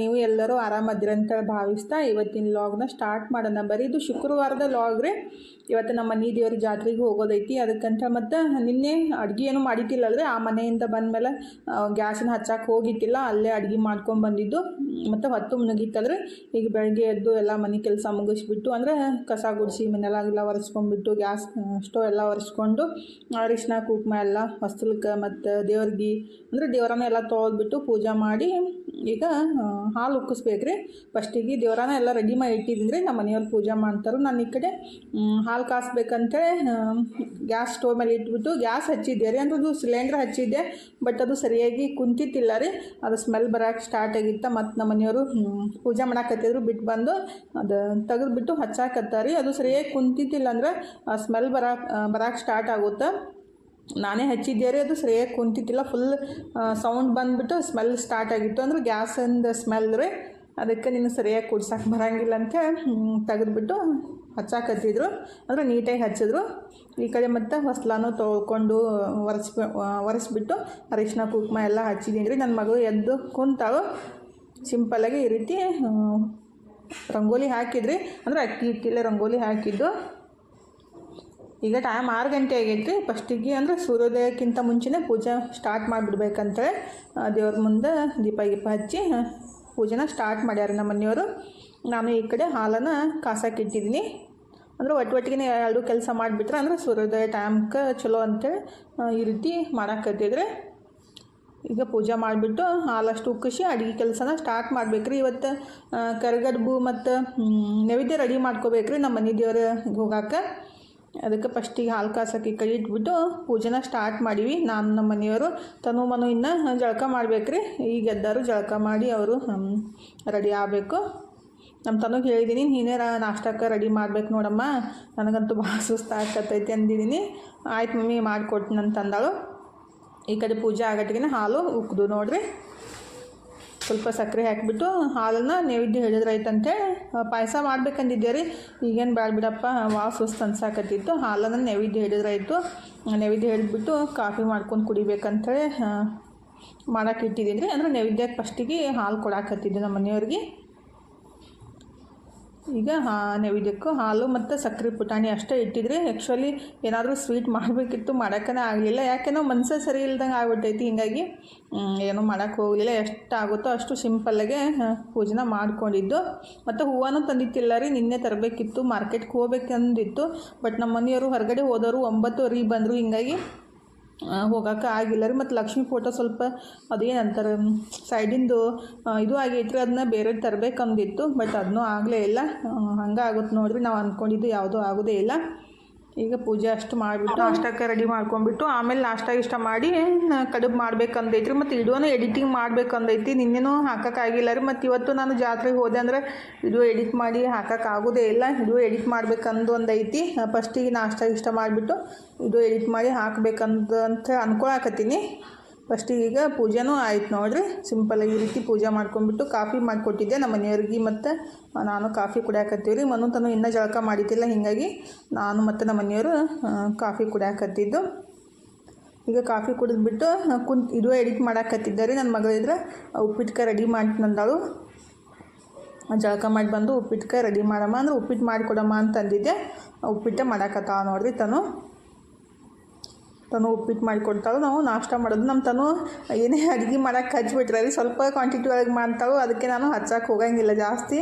ನೀವು ಎಲ್ಲರೂ ಆರಾಮದಿರ ಅಂತೇಳಿ ಭಾವಿಸ್ತಾ ಇವತ್ತಿನ ಲಾಗ್ನ ಸ್ಟಾರ್ಟ್ ಮಾಡೋಣ. ಬರೀ ಇದು ಶುಕ್ರವಾರದ ಲಾಗ್ ರೀ. ಇವತ್ತು ನಮ್ಮ ಮನೆ ದೇವ್ರ ಜಾತ್ರೆಗೆ ಹೋಗೋದೈತಿ. ಅದಕ್ಕಂತ ಮತ್ತು ನಿನ್ನೆ ಅಡುಗೆ ಏನು ಮಾಡಿದ್ದಿಲ್ಲಲ್ರಿ? ಆ ಮನೆಯಿಂದ ಬಂದಮೇಲೆ ಗ್ಯಾಸನ್ನ ಹಚ್ಚಕ್ಕೆ ಹೋಗಿದ್ದಿಲ್ಲ. ಅಲ್ಲೇ ಅಡುಗೆ ಮಾಡ್ಕೊಂಡು ಬಂದಿದ್ದು. ಮತ್ತು ಹೊತ್ತು ಮುನಗಿತ್ತಂದ್ರೆ ಈಗ ಬೆಳಗ್ಗೆ ಎದ್ದು ಎಲ್ಲ ಮನೆ ಕೆಲಸ ಮುಗಿಸ್ಬಿಟ್ಟು ಅಂದರೆ ಕಸ ಗುಡಿಸಿ ಮನೆಯೆಲ್ಲ ಒರೆಸ್ಕೊಂಡ್ಬಿಟ್ಟು ಗ್ಯಾಸ್ ಸ್ಟೋವ್ ಎಲ್ಲ ಒರೆಸ್ಕೊಂಡು ಅರಿಶಿನ, ಕುಂಕುಮ ಎಲ್ಲ ಹೊಸ್ತಲಕ್ಕೆ ಮತ್ತು ದೇವ್ರಿಗೆ, ಅಂದರೆ ದೇವರನ್ನ ಎಲ್ಲ ತೊಳೆದ್ಬಿಟ್ಟು ಪೂಜೆ ಮಾಡಿ ಈಗ ಹಾಲು ಉಕ್ಕಿಸ್ಬೇಕು ರೀ ಫಸ್ಟಿಗೆ ದೇವರಾನ ಎಲ್ಲ ರೆಡಿ ಮಾಡಿ ಇಟ್ಟಿದ್ದೀನಿ ರೀ ನಮ್ಮ ಮನೆಯವ್ರು ಪೂಜೆ ಮಾಡ್ತಾರೆ. ನಾನು ಈ ಕಡೆ ಹಾಲು ಕಾಸ್ಬೇಕಂತೇಳಿ ಗ್ಯಾಸ್ ಸ್ಟೋವ್ ಮೇಲೆ ಇಟ್ಬಿಟ್ಟು ಗ್ಯಾಸ್ ಹಚ್ಚಿದ್ದೆ ರೀ. ಅಂದ್ರೆ ಅದು ಸಿಲಿಂಡ್ರ್ ಹಚ್ಚಿದ್ದೆ ಬಟ್ ಅದು ಸರಿಯಾಗಿ ಕುಂತಿತ್ತಿಲ್ಲ ರೀ. ಅದು ಸ್ಮೆಲ್ ಬರೋಕೆ ಸ್ಟಾರ್ಟ್ ಆಗಿತ್ತು. ಮತ್ತು ನಮ್ಮ ಮನೆಯವರು ಪೂಜೆ ಮಾಡಾಕತ್ತಿದ್ರು ಬಿಟ್ಟು ಬಂದು ಅದು ತೆಗೆದುಬಿಟ್ಟು ಹಚ್ಚಾಕತ್ತಾರ ರೀ. ಅದು ಸರಿಯಾಗಿ ಕುಂತಿತ್ತಿಲ್ಲ ಅಂದ್ರೆ ಸ್ಮೆಲ್ ಬರ ಬರೋಕೆ ಸ್ಟಾರ್ಟ್ ಆಗುತ್ತೆ. ನಾನೇ ಹಚ್ಚಿದ್ದೆ ರೀ, ಅದು ಸರಿಯಾಗಿ ಕುಂತಿದ್ದಿಲ್ಲ ಫುಲ್ ಸೌಂಡ್ ಬಂದುಬಿಟ್ಟು ಸ್ಮೆಲ್ ಸ್ಟಾರ್ಟ್ ಆಗಿತ್ತು. ಅಂದ್ರೆ ಗ್ಯಾಸಿಂದ ಸ್ಮೆಲ್ ರೀ, ಅದಕ್ಕೆ ನೀನು ಸರಿಯಾಗಿ ಕುಡ್ಸಕ್ಕೆ ಬರೋಂಗಿಲ್ಲ ಅಂತ ತೆಗೆದುಬಿಟ್ಟು ಹಚ್ಚಾಕತ್ತಿದ್ರು ಅಂದರೆ ನೀಟಾಗಿ ಹಚ್ಚಿದ್ರು. ಈ ಕಡೆ ಮತ್ತೆ ಹೊಸ್ಲಾನು ತೊಳ್ಕೊಂಡು ಒರೆಸ್ ಒರೆಸ್ಬಿಟ್ಟು ಅರಿಶಿನ ಕುಂಕುಮ ಎಲ್ಲ ಹಚ್ಚಿದ್ದೀನಿ ರೀ. ನನ್ನ ಮಗಳು ಎದ್ದು ಕುಂತಾಳು. ಸಿಂಪಲ್ಲಾಗಿ ಈ ರೀತಿ ರಂಗೋಲಿ ಹಾಕಿದ್ರಿ. ಅಂದರೆ ಅಕ್ಕಿ ಇಟ್ಟಿಲ್ಲ ರಂಗೋಲಿ ಹಾಕಿದ್ದು. ಈಗ ಟೈಮ್ ಆರು ಗಂಟೆ ಆಗೈತಿ ಫಸ್ಟಿಗೆ ಅಂದರೆ ಸೂರ್ಯೋದಯಕ್ಕಿಂತ ಮುಂಚೆನೇ ಪೂಜೆ ಸ್ಟಾರ್ಟ್ ಮಾಡಿಬಿಡ್ಬೇಕಂತೇಳಿ ದೇವ್ರ ಮುಂದೆ ದೀಪ ಗೀಪ ಹಚ್ಚಿ ಪೂಜೆನ ಸ್ಟಾರ್ಟ್ ಮಾಡ್ಯಾರ ನಮ್ಮ ಮನೆಯವರು. ನಾನು ಈ ಕಡೆ ಹಾಲನ್ನು ಕಾಸಕ್ಕೆ ಇಟ್ಟಿದ್ದೀನಿ. ಅಂದರೆ ಒಟ್ಟು ಒಟ್ಟಿಗೆ ಎರಡು ಕೆಲಸ ಮಾಡಿಬಿಟ್ರೆ ಅಂದರೆ ಸೂರ್ಯೋದಯ ಟೈಮ್ಗೆ ಚಲೋ ಅಂತೇಳಿ ಈ ರೀತಿ ಮಾಡಾಕತ್ತಿದ್ರೆ ಈಗ ಪೂಜೆ ಮಾಡಿಬಿಟ್ಟು ಹಾಲಷ್ಟು ಉಕ್ಕಿಸಿ ಅಡುಗೆ ಕೆಲಸನ ಸ್ಟಾರ್ಟ್ ಮಾಡ್ಬೇಕ್ರಿ. ಇವತ್ತು ಕರಿಗಡುಬು ಮತ್ತು ನೈವೇದ್ಯ ರೆಡಿ ಮಾಡ್ಕೋಬೇಕ್ರಿ ನಮ್ಮ ಮನೆ ದೇವ್ರಿಗೆ ಹೋಗಾಕ. ಅದಕ್ಕೆ ಫಸ್ಟಿಗೆ ಹಾಲು ಕಾಸಕ್ಕೆ ಈ ಇಟ್ಬಿಟ್ಟು ಪೂಜೆನ ಸ್ಟಾರ್ಟ್ ಮಾಡೀವಿ. ನಾನು ನಮ್ಮ ಮನೆಯವರು, ತನು ಮನು ಇನ್ನು ಜಳಕ ಮಾಡ್ಬೇಕ್ರಿ. ಈಗ ಎದ್ದಾರು ಜಳಕ ಮಾಡಿ ಅವರು ರೆಡಿ ಆಗಬೇಕು. ನಮ್ಮ ತನಗೆ ಹೇಳಿದ್ದೀನಿ ನೀನೇ ರಾ ನಾಷ್ಟಕ್ಕೆ ರೆಡಿ ಮಾಡ್ಬೇಕು ನೋಡಮ್ಮ. ನನಗಂತೂ ಭಾಳ ಸುಸ್ತು ಆಗ್ತೈತಿ ಅಂದಿದ್ದೀನಿ ಆಯ್ತು ಮಮ್ಮಿ, ಮಾಡಿಕೊಡ್ತೀನಿ ಅಂತಂದಳು. ಈ ಕಡೆ ಪೂಜೆ ಆಗಟ್ಟಿಗೆ ಹಾಲು ಉಕ್ಕದು ನೋಡ್ರಿ. ಸ್ವಲ್ಪ ಸಕ್ಕರೆ ಹಾಕಿಬಿಟ್ಟು ಹಾಲನ್ನು ನೈವೇದ್ಯ ಹಿಡಿದ್ರೈತಂತೆ ಪಾಯಸ ಮಾಡ್ಬೇಕಂದಿದ್ದೆ ರೀ ಈಗೇನು ಬೇಡ ಬಿಡಪ್ಪ ವಾ ಸುಸ್ತು ಅನ್ಸಾಕತ್ತಿತ್ತು ಹಾಲನ್ನು ನೈವೇದ್ಯ ಹೇಳಿದ್ರಾಯ್ತು. ನೈವೇದ್ಯ ಹೇಳಿಬಿಟ್ಟು ಕಾಫಿ ಮಾಡ್ಕೊಂಡು ಕುಡಿಬೇಕಂತೇಳಿ ಮಾಡೋಕ್ಕಿಟ್ಟಿದ್ದೀನಿ ರೀ ಅಂದರೆ ನೈವೇದ್ಯಕ್ಕೆ ಫಸ್ಟಿಗೆ ಹಾಲು ಕೊಡಾಕತ್ತಿದ್ದೆ ನಮ್ಮ ಮನೆಯವ್ರಿಗೆ ಈಗ ನೈವೇದ್ಯಕ್ಕೂ ಹಾಲು ಮತ್ತು ಸಕ್ಕರೆ ಪುಟಾಣಿ ಅಷ್ಟೇ ಇಟ್ಟಿದ್ರೆ ಆ್ಯಕ್ಚುಲಿ ಏನಾದರೂ ಸ್ವೀಟ್ ಮಾಡಬೇಕಿತ್ತು ಮಾಡೋಕ್ಕೇ ಆಗಲಿಲ್ಲ. ಯಾಕೆನೋ ಮನಸ್ಸೇ ಸರಿ ಇಲ್ದಂಗೆ ಆಗ್ಬಿಟ್ಟೈತಿ. ಹಿಂಗಾಗಿ ಏನೂ ಮಾಡೋಕ್ಕೆ ಹೋಗಲಿಲ್ಲ. ಎಷ್ಟು ಆಗುತ್ತೋ ಅಷ್ಟು ಸಿಂಪಲ್ಲಾಗೆ ಪೂಜೆನ ಮಾಡ್ಕೊಂಡಿದ್ದು. ಮತ್ತು ಹೂವನೂ ತಂದಿತ್ತಿಲ್ಲ ರೀ. ನಿನ್ನೆ ತರಬೇಕಿತ್ತು ಮಾರ್ಕೆಟ್ಗೆ ಹೋಗ್ಬೇಕಂದಿತ್ತು. ಬಟ್ ನಮ್ಮ ಮನೆಯವರು ಹೊರಗಡೆ ಹೋದವರು ಒಂಬತ್ತುವರೆಗೆ ಬಂದರು. ಹಿಂಗಾಗಿ ಹೋಗೋಕೆ ಆಗಿಲ್ಲ ರೀ. ಮತ್ತು ಲಕ್ಷ್ಮಿ ಫೋಟೋ ಸ್ವಲ್ಪ ಅದೇನಂತಾರೆ ಸೈಡಿಂದು ಇದು ಆಗೈತ್ರಿ ಅದನ್ನ ಬೇರೆ ತರಬೇಕಂದಿತ್ತು ಬಟ್ ಅದನ್ನೂ ಆಗಲೇ ಇಲ್ಲ. ಹಂಗೆ ಆಗುತ್ತೆ ನೋಡಿರಿ. ನಾವು ಅಂದ್ಕೊಂಡಿದ್ದು ಯಾವುದೂ ಆಗೋದೇ ಇಲ್ಲ. ಈಗ ಪೂಜೆ ಅಷ್ಟು ಮಾಡಿಬಿಟ್ಟು ಅಷ್ಟಕ್ಕೆ ರೆಡಿ ಮಾಡ್ಕೊಂಡ್ಬಿಟ್ಟು ಆಮೇಲೆ ನಾಷ್ಟ ಇಷ್ಟ ಮಾಡಿ ಕಡುಬು ಮಾಡ್ಬೇಕಂದೈತ್ರಿ. ಮತ್ತು ವಿಡಿಯೋನ ಎಡಿಟಿಂಗ್ ಮಾಡ್ಬೇಕಂದೈತಿ. ನಿನ್ನೆನೂ ಹಾಕೋಕ್ಕಾಗಿಲ್ಲ ರೀ. ಮತ್ತು ಇವತ್ತು ನಾನು ಜಾತ್ರೆಗೆ ಹೋದೆ ಅಂದರೆ ವಿಡಿಯೋ ಎಡಿಟ್ ಮಾಡಿ ಹಾಕೋಕ್ಕಾಗೋದೇ ಇಲ್ಲ. ವಿಡಿಯೋ ಎಡಿಟ್ ಮಾಡ್ಬೇಕಂದು ಒಂದೈತಿ ಫಸ್ಟಿಗೆ ನಾಷ್ಟ ಇಷ್ಟ ಮಾಡಿಬಿಟ್ಟು ವಿಡಿಯೋ ಎಡಿಟ್ ಮಾಡಿ ಹಾಕಬೇಕಂದು ಅಂತ ಅನ್ಕೊಳಕತ್ತೀನಿ. ಫಸ್ಟಿಗೆ ಈಗ ಪೂಜೆನೂ ಆಯ್ತು ನೋಡಿರಿ. ಸಿಂಪಲಾಗಿ ಈ ರೀತಿ ಪೂಜೆ ಮಾಡ್ಕೊಂಡ್ಬಿಟ್ಟು ಕಾಫಿ ಮಾಡಿಕೊಟ್ಟಿದ್ದೆ ನಮ್ಮ ಮನೆಯವ್ರಿಗೆ ಮತ್ತು ನಾನು ಕಾಫಿ ಕುಡಿಯಾಕತ್ತೀವಿ ರೀ ಮನು ತನು ಇನ್ನೂ ಜಳಕ ಮಾಡಿದ್ದಿಲ್ಲ, ಹೀಗಾಗಿ ನಾನು ಮತ್ತು ನಮ್ಮ ಮನೆಯವರು ಕಾಫಿ ಕುಡಿಯಾಕತ್ತಿದ್ದು. ಈಗ ಕಾಫಿ ಕುಡಿದ್ಬಿಟ್ಟು ಕುಂತ್ ಇದು ಎಡಿಟ್ ಮಾಡಾಕತ್ತಿದ್ದೆ ರೀ ನನ್ನ ಮಗಳಿದ್ರೆ ಉಪ್ಪಿಟ್ಕ ರೆಡಿ ಮಾಡ್ತಂದಳು ಜಳಕ ಮಾಡಿ ಬಂದು ಉಪ್ಪಿಟ್ಕ ರೆಡಿ ಮಾಡಮ್ಮ ಅಂದ್ರೆ ಉಪ್ಪಿಟ್ಟು ಮಾಡಿಕೊಡಮ್ಮ ಅಂತಂದಿದ್ದೆ. ಉಪ್ಪಿಟ್ಟೆ ಮಾಡಾಕತ್ತಾವ ನೋಡ್ರಿ ತನು. ತನು ಉಪ್ಪಿಟ್ಟು ಮಾಡಿಕೊಡ್ತಾಳು ನಾವು ನಾಷ್ಟ ಮಾಡೋದು. ನಮ್ಮ ತನು ಏನೇ ಅಡುಗೆ ಮಾಡಕ್ಕೆ ಹಚ್ಬಿಟ್ರೆ ಸ್ವಲ್ಪ ಕ್ವಾಂಟಿಟಿ ಒಳಗೆ ಮಾಡ್ತಾಳು, ಅದಕ್ಕೆ ನಾನು ಹಚ್ಚಕ್ಕೆ ಹೋಗಂಗಿಲ್ಲ ಜಾಸ್ತಿ.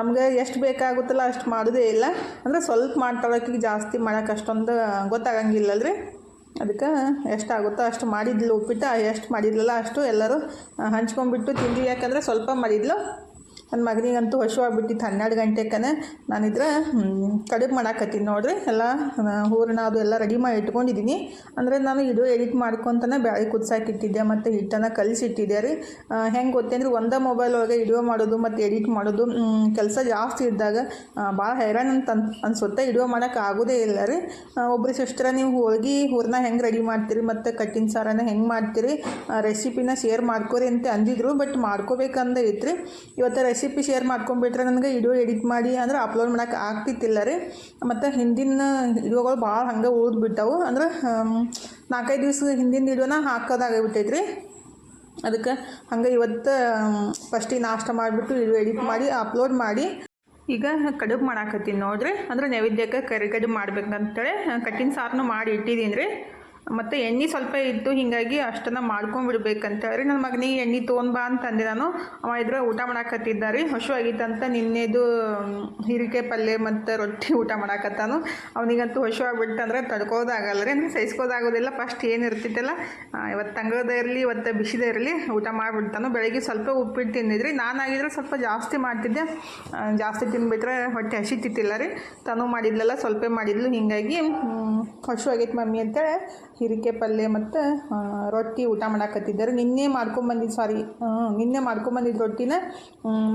ನಮಗೆ ಎಷ್ಟು ಬೇಕಾಗುತ್ತಲ್ಲ ಅಷ್ಟು ಮಾಡೋದೇ ಇಲ್ಲ. ಅಂದರೆ ಸ್ವಲ್ಪ ಮಾಡ್ತಾಳಕ್ಕಿಗೆ ಜಾಸ್ತಿ ಮಾಡೋಕೆ ಅಷ್ಟೊಂದು ಗೊತ್ತಾಗಂಗಿಲ್ಲಲ್ರಿ. ಅದಕ್ಕೆ ಎಷ್ಟಾಗುತ್ತೋ ಅಷ್ಟು ಮಾಡಿದ್ಲು ಉಪ್ಪಿಟ್ಟು, ಎಷ್ಟು ಮಾಡಿದ್ಲಲ್ಲ ಅಷ್ಟು ಎಲ್ಲರೂ ಹಂಚ್ಕೊಂಡ್ಬಿಟ್ಟು ತಿಂದ್ವಿ ಯಾಕಂದರೆ ಸ್ವಲ್ಪ ಮಾಡಿದ್ಲು ನನ್ನ ಮಗನಿಗಂತೂ ಹಶು ಹನ್ನೆರಡು ಗಂಟೆಕನೆ. ನಾನಿದ್ರೆ ಕಡುಬು ಮಾಡಾಕತ್ತೀನಿ ನೋಡ್ರಿ. ಎಲ್ಲ ಹೂರಣ ಅದು ಎಲ್ಲ ರೆಡಿ ಮಾಡಿ ಇಟ್ಕೊಂಡಿದ್ದೀನಿ. ಅಂದರೆ ನಾನು ಇದು ಎಡಿಟ್ ಮಾಡ್ಕೊತಾನೆ ಬ್ಯಾಳಿ ಕುದಿಸಾಕಿಟ್ಟಿದ್ದೆ ಮತ್ತು ಹಿಟ್ಟನ್ನು ಕಲಿಸಿಟ್ಟಿದ್ದೆ ರೀ. ಹೆಂಗೆ ಗೊತ್ತೇಂದ್ರೆ ಒಂದೇ ಮೊಬೈಲ್ ಒಳಗೆ ವಿಡಿಯೋ ಮಾಡೋದು ಮತ್ತು ಎಡಿಟ್ ಮಾಡೋದು ಕೆಲಸ ಜಾಸ್ತಿ ಇದ್ದಾಗ ಭಾಳ ಹೈರಾಣ ಅಂತ ಅನ್, ಅನ್ಸುತ್ತೆ. ವಿಡಿಯೋ ಮಾಡೋಕೆ ಆಗೋದೇ ಇಲ್ಲ ರೀ. ಒಬ್ಬರು ಸಿಸ್ಟರ ನೀವು ಹೋಳ್ಗೆ ಹೂರನ್ನ ಹೆಂಗೆ ರೆಡಿ ಮಾಡ್ತೀರಿ ಮತ್ತು ಕಟ್ಟಿನ ಸಾರನ ಹೆಂಗೆ ಮಾಡ್ತೀರಿ ರೆಸಿಪಿನ ಶೇರ್ ಮಾಡ್ಕೊರಿ ಅಂತ ಅಂದಿದ್ರು ಬಟ್ ಮಾಡ್ಕೋಬೇಕಂದ ಐತ್ರಿ. ಇವತ್ತು ರೆಸಿಪಿ ಶೇರ್ ಮಾಡ್ಕೊಂಬಿಟ್ರೆ ನನಗೆ ವಿಡಿಯೋ ಎಡಿಟ್ ಮಾಡಿ ಅಂದ್ರೆ ಅಪ್ಲೋಡ್ ಮಾಡೋಕೆ ಆಗ್ತಿತ್ತಿಲ್ಲ ರೀ. ಮತ್ತು ಹಿಂದಿನ ವಿಡಿಯೋಗಳು ಭಾಳ ಹಂಗೆ ಉಳಿದ್ಬಿಟ್ಟವು. ಅಂದ್ರೆ ಆಮ್, ನಾಲ್ಕೈದು ದಿವಸ ಹಿಂದಿನ ವಿಡಿಯೋನ ಹಾಕೋದಾಗಿಬಿಟ್ಟೈತೆ ರೀ ಅದಕ್ಕೆ ಹಂಗೆ ಇವತ್ತು ಫಸ್ಟಿಗೆ ನಾಷ್ಟ ಮಾಡಿಬಿಟ್ಟು ವಿಡಿಯೋ ಎಡಿಟ್ ಮಾಡಿ ಅಪ್ಲೋಡ್ ಮಾಡಿ. ಈಗ ಕಡುಬು ಮಾಡಾಕತ್ತೀನಿ ನೋಡ್ರಿ. ಅಂದ್ರೆ ನೈವೇದ್ಯಕ್ಕೆ ಕರಿ ಕಡುಬು ಮಾಡ್ಬೇಕಂತೇಳಿ ಕಟ್ಟಿನ ಸಾರನ್ನು ಮಾಡಿ ಇಟ್ಟಿದ್ದೀನಿ ರೀ ಮತ್ತು ಎಣ್ಣೆ ಸ್ವಲ್ಪ ಇತ್ತು ಹೀಗಾಗಿ ಅಷ್ಟನ್ನು ಮಾಡ್ಕೊಂಡ್ಬಿಡ್ಬೇಕಂತೇಳಿ ನನ್ನ ಮಗನಿಗೆ ಎಣ್ಣೆ ತೊಗೊಂಡ್ಬಾ ಅಂತ ಅಂದೆ ನಾನು. ಅವ ಇದ್ರೆ ಊಟ ಮಾಡಾಕತ್ತಿದ್ದ ರೀ ಹಸು ಆಗಿತ್ತಂತ ನಿನ್ನೆದು ಹೀರಿಕೆ ಪಲ್ಯ ಮತ್ತು ರೊಟ್ಟಿ ಊಟ ಮಾಡಾಕತ್ತಾನು. ಅವನಿಗಂತೂ ಹಸು ಆಗ್ಬಿಟ್ಟಂದ್ರೆ ತಡ್ಕೋದಾಗಲ್ಲ ರೀ. ಅಂದರೆ ಸಹಿಸ್ಕೋದಾಗೋದಿಲ್ಲ ಫಸ್ಟ್ ಏನು ಇರ್ತಿತ್ತಲ್ಲ ಇವತ್ತು ತಂಗದ ಇರಲಿ, ಇವತ್ತು ಬಿಸಿದೇ ಇರಲಿ, ಊಟ ಮಾಡಿಬಿಡ್ತಾನು. ಬೆಳಗ್ಗೆ ಸ್ವಲ್ಪ ಉಪ್ಪಿಟ್ಟು ತಿಂದಿದ್ರಿ. ನಾನಾಗಿದ್ರೆ ಸ್ವಲ್ಪ ಜಾಸ್ತಿ ಮಾಡ್ತಿದ್ದೆ. ಜಾಸ್ತಿ ತಿಂದ್ಬಿಟ್ರೆ ಹೊಟ್ಟೆ ಹಸಿತಿತ್ತಿಲ್ಲ ರೀ. ತಾನು ಮಾಡಿದ್ಲಲ್ಲ, ಸ್ವಲ್ಪ ಮಾಡಿದ್ಲು. ಹೀಗಾಗಿ ಹಸು ಆಗೈತೆ ಮಮ್ಮಿ ಅಂತೇಳಿ ಹೀರಿಕೆ ಪಲ್ಯ ಮತ್ತು ರೊಟ್ಟಿ ಊಟ ಮಾಡಾಕತ್ತಿದ್ದಾರೆ. ನಿನ್ನೆ ಮಾಡ್ಕೊಂಬಂದಿದ್ದು ಸಾರಿ ನಿನ್ನೆ ಮಾಡ್ಕೊಂಬಂದಿದ್ದು ರೊಟ್ಟಿನ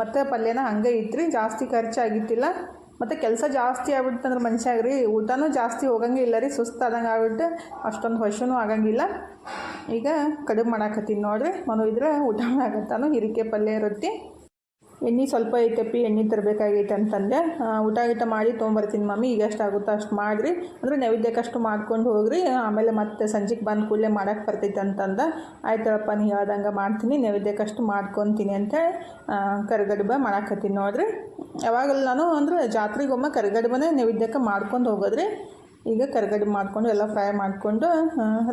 ಮತ್ತು ಪಲ್ಯನ ಹಂಗೆ ಇತ್ತು ಜಾಸ್ತಿ ಖರ್ಚಾಗಿತ್ತಿಲ್ಲ. ಮತ್ತು ಕೆಲಸ ಜಾಸ್ತಿ ಆಗ್ಬಿಡ್ತಂದ್ರೆ ಮನುಷ್ಯಾಗ ರೀ, ಊಟನೂ ಜಾಸ್ತಿ ಹೋಗಂಗೆ ಇಲ್ಲ ರೀ ಸುಸ್ತಾದಂಗೆ ಆಗ್ಬಿಟ್ಟು ಅಷ್ಟೊಂದು ಹೊಶನೂ ಆಗಂಗಿಲ್ಲ ಈಗ ಕಡಿಮೆ ಮಾಡಾಕತ್ತೀನಿ ನೋಡಿರಿ ಮನು ಇದ್ರೆ ಊಟ ಮಾಡಾಕತ್ತಾನು ಹಿರಿಕೆ ಪಲ್ಯ ರೊಟ್ಟಿ. ಎಣ್ಣೆ ಸ್ವಲ್ಪ ಐತಪ್ಪಿ, ಎಣ್ಣೆ ತರಬೇಕಾಗೈತೆ ಅಂತಂದೆ. ಊಟ ಗೀಟ ಮಾಡಿ ತೊಗೊಂಬರ್ತೀನಿ ಮಮ್ಮಿ ಈಗ ಎಷ್ಟು ಆಗುತ್ತೋ ಅಷ್ಟು ಮಾಡಿರಿ. ಅಂದರೆ ನೈವೇದ್ಯಕ್ಕಷ್ಟು ಮಾಡ್ಕೊಂಡು ಹೋಗ್ರಿ. ಆಮೇಲೆ ಮತ್ತೆ ಸಂಜೆಗೆ ಬಂದು ಕೂಡಲೇ ಮಾಡೋಕ್ಕೆ ಬರ್ತೈತೆ ಅಂತಂದ. ಆಯ್ತಪ್ಪ ನೀ ಹೇಳ್ದಂಗೆ ಮಾಡ್ತೀನಿ, ನೈವೇದ್ಯಕ್ಕಷ್ಟು ಮಾಡ್ಕೊತೀನಿ ಅಂತೇಳಿ ಕರಿಗಡುಬ ಮಾಡಾಕತ್ತೀನಿ ನೋಡ್ರಿ. ಯಾವಾಗಲ್ಲ ನಾನು ಅಂದರೆ ಜಾತ್ರೆಗೊಮ್ಮೆ ಕರಿಗಡುಬನೇ ನೈವೇದ್ಯಕ್ಕೆ ಮಾಡ್ಕೊಂಡು ಹೋಗೋದ್ರಿ. ಈಗ ಕರಿಗಡುಬು ಮಾಡ್ಕೊಂಡು ಎಲ್ಲ ಫ್ರೈ ಮಾಡಿಕೊಂಡು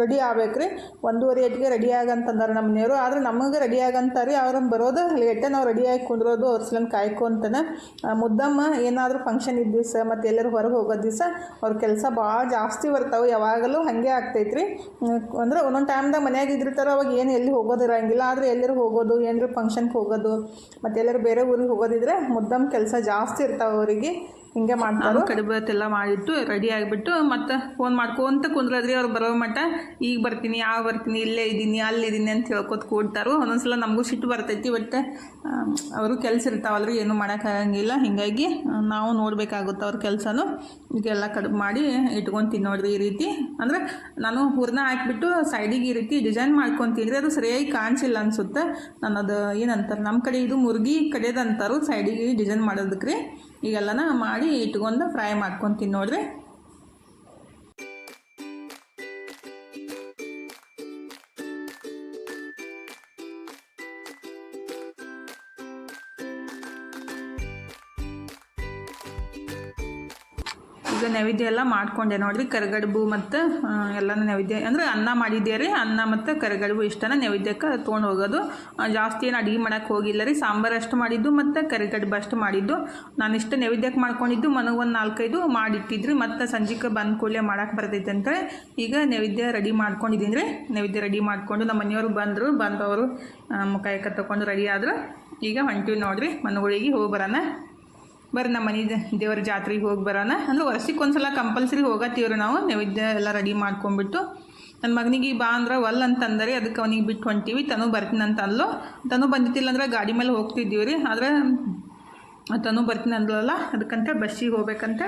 ರೆಡಿ ಆಗ್ಬೇಕು ರೀ ಒಂದೂವರೆ ಏಟ್ಗೆ ರೆಡಿ ಆಗಂತಂದಾರೆ ನಮ್ಮ ಮನೆಯವರು. ಆದರೆ ನಮಗೆ ರೆಡಿ ಆಗಂತಾರೆ ಅವ್ರನ್ನ ಬರೋದು ಲೇಟೇ ನಾವು ರೆಡಿಯಾಗಿ ಕುಂದ್ರೋದು ಅವ್ರ ಸಲನ್ ಕಾಯ್ಕೊಂತಾನೆ ಮುದ್ದಮ್ಮ ಏನಾದರೂ ಫಂಕ್ಷನ್ ಇದ್ದ ದಿವಸ ಮತ್ತು ಎಲ್ಲರೂ ಹೊರಗೆ ಹೋಗೋ ದಿವಸ ಅವ್ರ ಕೆಲಸ ಭಾಳ ಜಾಸ್ತಿ ಬರ್ತಾವೆ, ಯಾವಾಗಲೂ ಹಾಗೆ ಆಗ್ತೈತೆ ರೀ ಅಂದ್ರೆ ಒಂದೊಂದು ಟೈಮ್ದಾಗ ಮನ್ಯಾಗ ಇದ್ದಿರ್ತಾರೋ, ಅವಾಗ ಏನು ಎಲ್ಲಿ ಹೋಗೋದಿರಂಗಿಲ್ಲ ಆದರೆ ಎಲ್ಲರೂ ಹೋಗೋದು, ಏನಾರು ಫಂಕ್ಷನ್ಗೆ ಹೋಗೋದು, ಮತ್ತು ಎಲ್ಲರೂ ಬೇರೆ ಊರಿಗೆ ಹೋಗೋದಿದ್ರೆ ಮುದ್ದಮ್ಮ ಕೆಲಸ ಜಾಸ್ತಿ ಇರ್ತಾವೆ ಅವರಿಗೆ. ಹಿಂಗೆ ಮಾಡ್ತಾರೆ? ಕಡುಬತ್ತೆಲ್ಲ ಮಾಡಿಟ್ಟು ರೆಡಿ ಆಗಿಬಿಟ್ಟು ಮತ್ತೆ ಫೋನ್ ಮಾಡ್ಕೊಂತ ಕುಂದ್ರದ್ರಿ ಅವ್ರು ಬರೋ ಮಟ್ಟ, ಈಗ ಬರ್ತೀನಿ ಯಾವ ಬರ್ತೀನಿ, ಇಲ್ಲೇ ಇದ್ದೀನಿ ಅಲ್ಲಿದ್ದೀನಿ ಅಂತ ಹೇಳ್ಕೊತ ಕೂಡ್ತಾರು. ಒಂದೊಂದ್ಸಲ ನಮಗೂ ಸಿಟ್ಟು ಬರ್ತೈತಿ ಬಟ್ ಅವರು ಕೆಲಸ ಇರ್ತಾವಲ್ರಿ, ಏನು ಮಾಡೋಕ್ಕಾಗಂಗಿಲ್ಲ. ಹೀಗಾಗಿ ನಾವು ನೋಡಬೇಕಾಗುತ್ತೆ ಅವ್ರ ಕೆಲಸನೂ. ಈಗೆಲ್ಲ ಕಡುಬು ಮಾಡಿ ಇಟ್ಕೊತೀನಿ ನೋಡ್ರಿ ಈ ರೀತಿ. ಅಂದ್ರೆ ನಾನು ಹೂರ್ನ ಹಾಕಿಬಿಟ್ಟು ಸೈಡಿಗೆ ಈ ರೀತಿ ಡಿಸೈನ್ ಮಾಡ್ಕೊತೀನಿ ಅದು ಸರಿಯಾಗಿ ಕಾಣಿಸಿಲ್ಲ ಅನ್ಸುತ್ತೆ. ನಾನು ಅದು ಏನಂತಾರೆ ನಮ್ಮ ಕಡೆ ಇದು ಮುರುಗಿ ಕಡೆದಂತಾರು ಸೈಡಿಗೆ ಡಿಸೈನ್ ಮಾಡೋದಕ್ಕೆ ರೀ ಈಗೆಲ್ಲನ ಮಾಡಿ ಇಟ್ಕೊಂಡು ಫ್ರೈ ಮಾಡ್ಕೊತೀನಿ ನೋಡ್ರಿ ನೈವೇದ್ಯ ಎಲ್ಲ ಮಾಡ್ಕೊಂಡೆ ನೋಡ್ರಿ. ಕರಿಗಡುಬು ಮತ್ತು ಎಲ್ಲನೂ ನೈವೇದ್ಯ. ಅಂದರೆ ಅನ್ನ ಮಾಡಿದ್ದೆ ರೀ. ಅನ್ನ ಮತ್ತು ಕರಿಗಡುಬು ಇಷ್ಟನ ನೈವೇದ್ಯಕ್ಕೆ ತೊಗೊಂಡು ಹೋಗೋದು. ಜಾಸ್ತಿ ಏನು ಅಡುಗೆ ಮಾಡೋಕ್ಕೆ ಹೋಗಿಲ್ಲ ರೀ. ಸಾಂಬಾರು ಅಷ್ಟು ಮಾಡಿದ್ದು ಮತ್ತು ಕರಿಗಡುಬು ಅಷ್ಟು ಮಾಡಿದ್ದು. ನಾನು ಇಷ್ಟು ನೈವೇದ್ಯಕ್ಕೆ ಮಾಡ್ಕೊಂಡಿದ್ದು ಮನೆಗೆ ಒಂದು ನಾಲ್ಕೈದು ಮಾಡಿಟ್ಟಿದ್ರಿ. ಮತ್ತು ಸಂಜೆಗೆ ಬಂದ ಕೂಡಲೇ ಮಾಡೋಕ್ಕೆ ಬರ್ತೈತೆ ಈಗ ನೈವೇದ್ಯ ರೆಡಿ ಮಾಡ್ಕೊಂಡಿದ್ದೀನಿ ರೀ. ನೈವೇದ್ಯ ರೆಡಿ ಮಾಡಿಕೊಂಡು ನಮ್ಮ ಮನೆಯವರು ಬಂದರು. ಬಂದವರು ಮುಖಾಯಕ್ಕೆ ತಗೊಂಡು ರೆಡಿ ಆದರು. ಈಗ ಹೊಂಟಿವಿ ನೋಡ್ರಿ. ಮನೆಗಳಿಗೆ ಹೋಗಿ ಬರೋಣ. ಬರ್ರಿ ನಮ್ಮ ಮನೆ ದೇವರ ಜಾತ್ರೆಗೆ ಹೋಗಿ ಬರೋಣ. ಅಂದ್ರೆ ವರ್ಷಕ್ಕೆ ಒಂದ್ಸಲ ಕಂಪಲ್ಸರಿ ಹೋಗತ್ತೀವ್ರಿ ನಾವು, ನೈವೇದ್ಯ ಎಲ್ಲ ರೆಡಿ ಮಾಡ್ಕೊಂಡ್ಬಿಟ್ಟು. ನನ್ನ ಮಗನಿಗೆ ಬಾ ಅಂದ್ರೆ ಒಲ್ ಅಂತಂದರೆ ಅದಕ್ಕೆ ಅವನಿಗೆ ಬಿಟ್ಟು ಹೊಂಟೀವಿ, ತನು ಬರ್ತೀನಿ ಅಂತ ಅಲ್ಲೋ ತನು ಬಂದಿತ್ತಿಲ್ಲ ಅಂದ್ರೆ ಗಾಡಿ ಮೇಲೆ ಹೋಗ್ತಿದ್ದೀವಿ ರೀ ಆದರೆ ತನು ಬರ್ತೀನಿ ಅಂದ್ಲಲ್ಲ, ಅದಕ್ಕಂತ ಬಸ್ಸಿಗೆ ಹೋಗ್ಬೇಕಂತ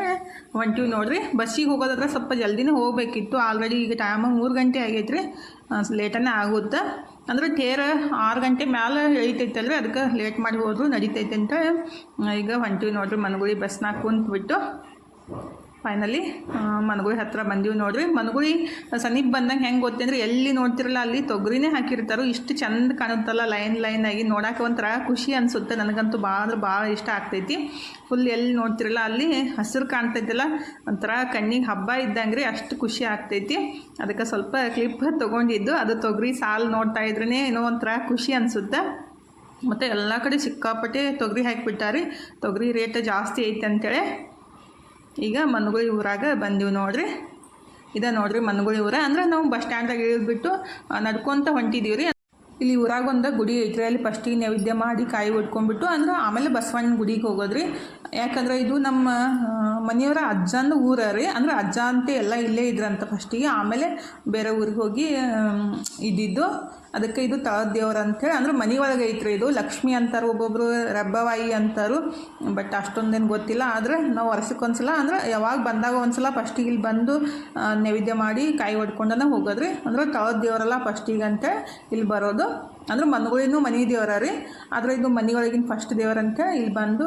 ಹೊಂಟೀವಿ ನೋಡ್ರಿ. ಬಸ್ಸಿಗೆ ಹೋಗೋದಾದ್ರೆ ಸ್ವಲ್ಪ ಜಲ್ದಿನೇ ಹೋಗಬೇಕಿತ್ತು. ಆಲ್ರೆಡಿ ಈಗ ಟೈಮ್ ಮೂರು ಗಂಟೆ ಆಗೈತೆ ರೀ ಲೇಟನೇ ಆಗುತ್ತೆ. ಅಂದ್ರೆ ತೇರ ಆರು ಗಂಟೆ ಮ್ಯಾಲೆ ಎಳಿತೈತಲ್ರಿ ಅದಕ್ಕೆ ಲೇಟ್ ಮಾಡಿ ಹೋದ್ರು, ನಡೀತೈತೆ ಅಂತ. ಈಗ ಹೊಂಟಿವಿ ನೋಡ್ರಿ ಮನಗುಳಿ ಬಸ್ನಾಗ ಕುಂತ್ಬಿಟ್ಟು. ಫೈನಲಿ ಮನಗುಳಿ ಹತ್ರ ಬಂದೀವಿ ನೋಡ್ರಿ. ಮನಗುಳಿ ಸಮೀಪ ಬಂದಂಗೆ ಹೆಂಗೆ ಗೊತ್ತಂದ್ರೆ ಎಲ್ಲಿ ನೋಡ್ತಿರಲ್ಲ, ಅಲ್ಲಿ ತೊಗರಿನೇ ಹಾಕಿರ್ತಾರೋ. ಇಷ್ಟು ಚಂದ ಕಾಣುತ್ತಲ್ಲ, ಲೈನ್ ಲೈನ್ ಆಗಿ. ನೋಡಕ್ಕೆ ಒಂಥರ ಖುಷಿ ಅನಿಸುತ್ತೆ. ನನಗಂತೂ ಭಾಳ ಅಂದ್ರೆ ಭಾಳ ಇಷ್ಟ ಆಗ್ತೈತಿ. ಫುಲ್ ಎಲ್ಲಿ ನೋಡ್ತಿರಲ್ಲ, ಅಲ್ಲಿ ಹಸಿರು ಕಾಣ್ತೈತಲ್ಲ. ಒಂಥರ ಕಣ್ಣಿಗೆ ಹಬ್ಬ ಇದ್ದಂಗೆ ರೀ ಅಷ್ಟು ಖುಷಿ ಆಗ್ತೈತಿ. ಅದಕ್ಕೆ ಸ್ವಲ್ಪ ಕ್ಲಿಪ್ ತೊಗೊಂಡಿದ್ದು. ಅದು ತೊಗರಿ ಸಾಲು ನೋಡ್ತಾ ಇದ್ರೇ ಏನೋ ಒಂಥರ ಖುಷಿ ಅನಿಸುತ್ತೆ. ಮತ್ತು ಎಲ್ಲ ಕಡೆ ಸಿಕ್ಕಾಪಟ್ಟೆ ತೊಗರಿ ಹಾಕಿಬಿಟ್ಟಾರಿ. ತೊಗರಿ ರೇಟ್ ಜಾಸ್ತಿ ಐತೆ ಅಂತೇಳಿ. ಈಗ ಮನ್ಗುಳಿ ಊರಾಗ ಬಂದೀವಿ ನೋಡ್ರಿ. ಇದ ನೋಡ್ರಿ ಮನ್ಗುಳಿ ಊರ. ಅಂದ್ರೆ ನಾವು ಬಸ್ ಸ್ಟ್ಯಾಂಡ್ದಾಗ ಇಳಿದ್ಬಿಟ್ಟು ನಡ್ಕೊಂತ ಹೊಂಟಿದೀವಿ ರೀ ಇಲ್ಲಿ ಊರಾಗ ಒಂದು ಗುಡಿ ಐತ್ರಿ. ಅಲ್ಲಿ ಫಸ್ಟಿಗೆ ನೈವೇದ್ಯ ಮಾಡಿ ಕಾಯಿ ಹೊಡ್ಕೊಂಡ್ಬಿಟ್ಟು ಅಂದ್ರೆ ಆಮೇಲೆ ಬಸವಣ್ಣ ಗುಡಿಗೆ ಹೋಗೋದ್ರಿ. ಯಾಕಂದ್ರೆ ಇದು ನಮ್ಮ ಮನೆಯವರ ಅಜ್ಜನ ಊರ ರೀ. ಅಂದ್ರೆ ಅಜ್ಜ ಅಂತ ಎಲ್ಲ ಇಲ್ಲೇ ಇದ್ರಂತ ಫಸ್ಟಿಗೆ ಆಮೇಲೆ ಬೇರೆ ಊರಿಗೆ ಹೋಗಿ ಇದ್ದಿದ್ದು. ಅದಕ್ಕೆ ಇದು ತಳದ ದೇವ್ರ ಅಂತೇಳಿ ಅಂದ್ರೆ ಮನೆ ಒಳಗೆ ಐತ್ರಿ ಇದು. ಲಕ್ಷ್ಮಿ ಅಂತಾರೆ, ಒಬ್ಬೊಬ್ರು ರಬ್ಬವಾಯಿ ಅಂತಾರು. ಬಟ್ ಅಷ್ಟೊಂದೇನು ಗೊತ್ತಿಲ್ಲ. ಆದರೆ ನಾವು ವರ್ಷಕ್ಕೊಂದ್ಸಲ, ಅಂದ್ರೆ ಯಾವಾಗ ಬಂದಾಗ ಒಂದ್ಸಲ ಫಸ್ಟಿಗೆ ಇಲ್ಲಿ ಬಂದು ನೈವೇದ್ಯ ಮಾಡಿ ಕಾಯಿ ಹೊಡ್ಕೊಂಡನ ಹೋಗೋದ್ರಿ. ಅಂದ್ರೆ ತಳದ ದೇವರೆಲ್ಲ ಫಸ್ಟಿಗೆ ಅಂತೇಳಿ ಇಲ್ಲಿ ಬರೋದು. ಅಂದ್ರೆ ಮನ್ಗಳಿನೂ ಮನೆ ದೇವರ ರೀ. ಆದ್ರೆ ಇದು ಮನೆಯೊಳಗಿನ ಫಸ್ಟ್ ದೇವರಂತ ಇಲ್ಲಿ ಬಂದು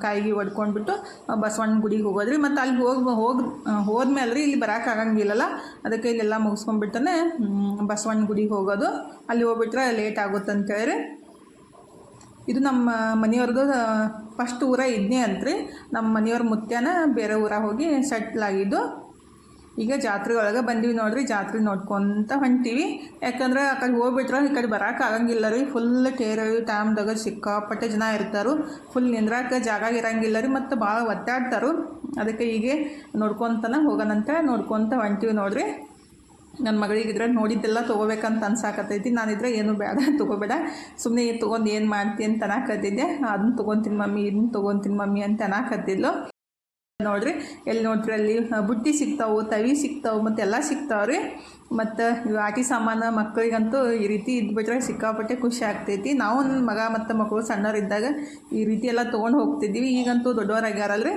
ಕಾಯಿಗೆ ಒಡ್ಕೊಂಡ್ಬಿಟ್ಟು ಆ, ಬಸವಣ್ಣ ಗುಡಿಗೆ ಹೋಗೋದ್ರಿ. ಮತ್ತು ಅಲ್ಲಿ ಹೋಗಿ ಹೋಗಿ ಹೋದ್ಮೇಲೆ ರೀ ಇಲ್ಲಿ ಬರೋಕೆ ಆಗಂಗಿಲ್ಲಲ್ಲ. ಅದಕ್ಕೆ ಇಲ್ಲೆಲ್ಲ ಮುಗಿಸ್ಕೊಂಡ್ಬಿಟ್ಟನೆ ಬಸವಣ್ಣ ಗುಡಿಗೆ ಹೋಗೋದು. ಅಲ್ಲಿ ಹೋಗ್ಬಿಟ್ರೆ ಲೇಟ್ ಆಗುತ್ತೆ ಅಂತೇಳಿ ಇದು ನಮ್ಮ ಮನೆಯವ್ರದ್ದು ಫಸ್ಟ್ ಊರ ಇದನ್ನೇ ಅಂತ್ರಿ. ನಮ್ಮ ಮನೆಯವ್ರ ಮುತ್ಯಾನ ಬೇರೆ ಊರಾಗ ಹೋಗಿ ಸೆಟ್ಲ್ ಆಗಿದ್ದು. ಈಗ ಜಾತ್ರೆ ಒಳಗೆ ಬಂದೀವಿ ನೋಡ್ರಿ, ಜಾತ್ರೆ ನೋಡ್ಕೊಂತ ಹೊಂಟೀವಿ. ಯಾಕಂದ್ರೆ ಆ ಕಡೆ ಹೋಗ್ಬಿಟ್ರೆ ಈ ಕಡೆ ಬರಕ್ಕೆ ಆಗಂಗಿಲ್ಲ ರೀ. ಫುಲ್ ಟೇರಳಿ ಟೈಮ್ದಾಗ ಸಿಕ್ಕಾಪಟ್ಟೆ ಜನ ಇರ್ತಾರು. ಫುಲ್ ನಿಂದ್ರಾಕ ಜಾಗ ಇರಂಗಿಲ್ಲ ರೀ ಮತ್ತು ಭಾಳ ಒತ್ತಾಡ್ತಾರು ಅದಕ್ಕೆ ಹೀಗೆ ನೋಡ್ಕೊತನ ಹೋಗೋಣಂತ ನೋಡ್ಕೊತ ಹೊಂಟೀವಿ ನೋಡ್ರಿ. ನನ್ನ ಮಗಳಿಗೆ ಇದ್ರೆ ನೋಡಿದ್ದೆಲ್ಲ ತೊಗೋಬೇಕಂತ ಅನ್ಸಾಕತ್ತೈತಿ. ನಾನಿದ್ರೆ ಏನು ಬೇಡ ತೊಗೋಬೇಡ. ಸುಮ್ಮನೆ ತೊಗೊಂಡು ಏನು ಮಾಡ್ತೀನಿ ಅಂತ ಅನ್ನಕತ್ತಿದ್ದೆ. ಅದನ್ನ ತೊಗೊತೀನಿ ಮಮ್ಮಿ ಇದನ್ನ ತೊಗೊತೀನಿ ಮಮ್ಮಿ ಅಂತ ಅನ್ನಕತ್ತಿದ್ಲು. ನೋಡ್ರಿ. ಎಲ್ಲಿ ನೋಡ್ರಿ ಅಲ್ಲಿ ಬುಟ್ಟಿ ಸಿಗ್ತಾವು ತವಿ ಸಿಗ್ತಾವು, ಮತ್ತು ಎಲ್ಲ ಸಿಗ್ತಾವ್ರಿ ಮತ್ತು ಇವು ಆಟಿ ಸಾಮಾನು ಮಕ್ಕಳಿಗಂತೂ ಈ ರೀತಿ ಇದ್ಬಿಟ್ರೆ ಸಿಕ್ಕಾಪಟ್ಟೆ ಖುಷಿ ಆಗ್ತೈತಿ. ನಾವು ನನ್ನ ಮಗ ಮತ್ತು ಮಕ್ಕಳು ಸಣ್ಣವರಿದ್ದಾಗ ಈ ರೀತಿ ಎಲ್ಲ ತೊಗೊಂಡು ಹೋಗ್ತಿದ್ದೀವಿ ಈಗಂತೂ ದೊಡ್ಡವರಾಗ್ಯಾರಲ್ರಿ.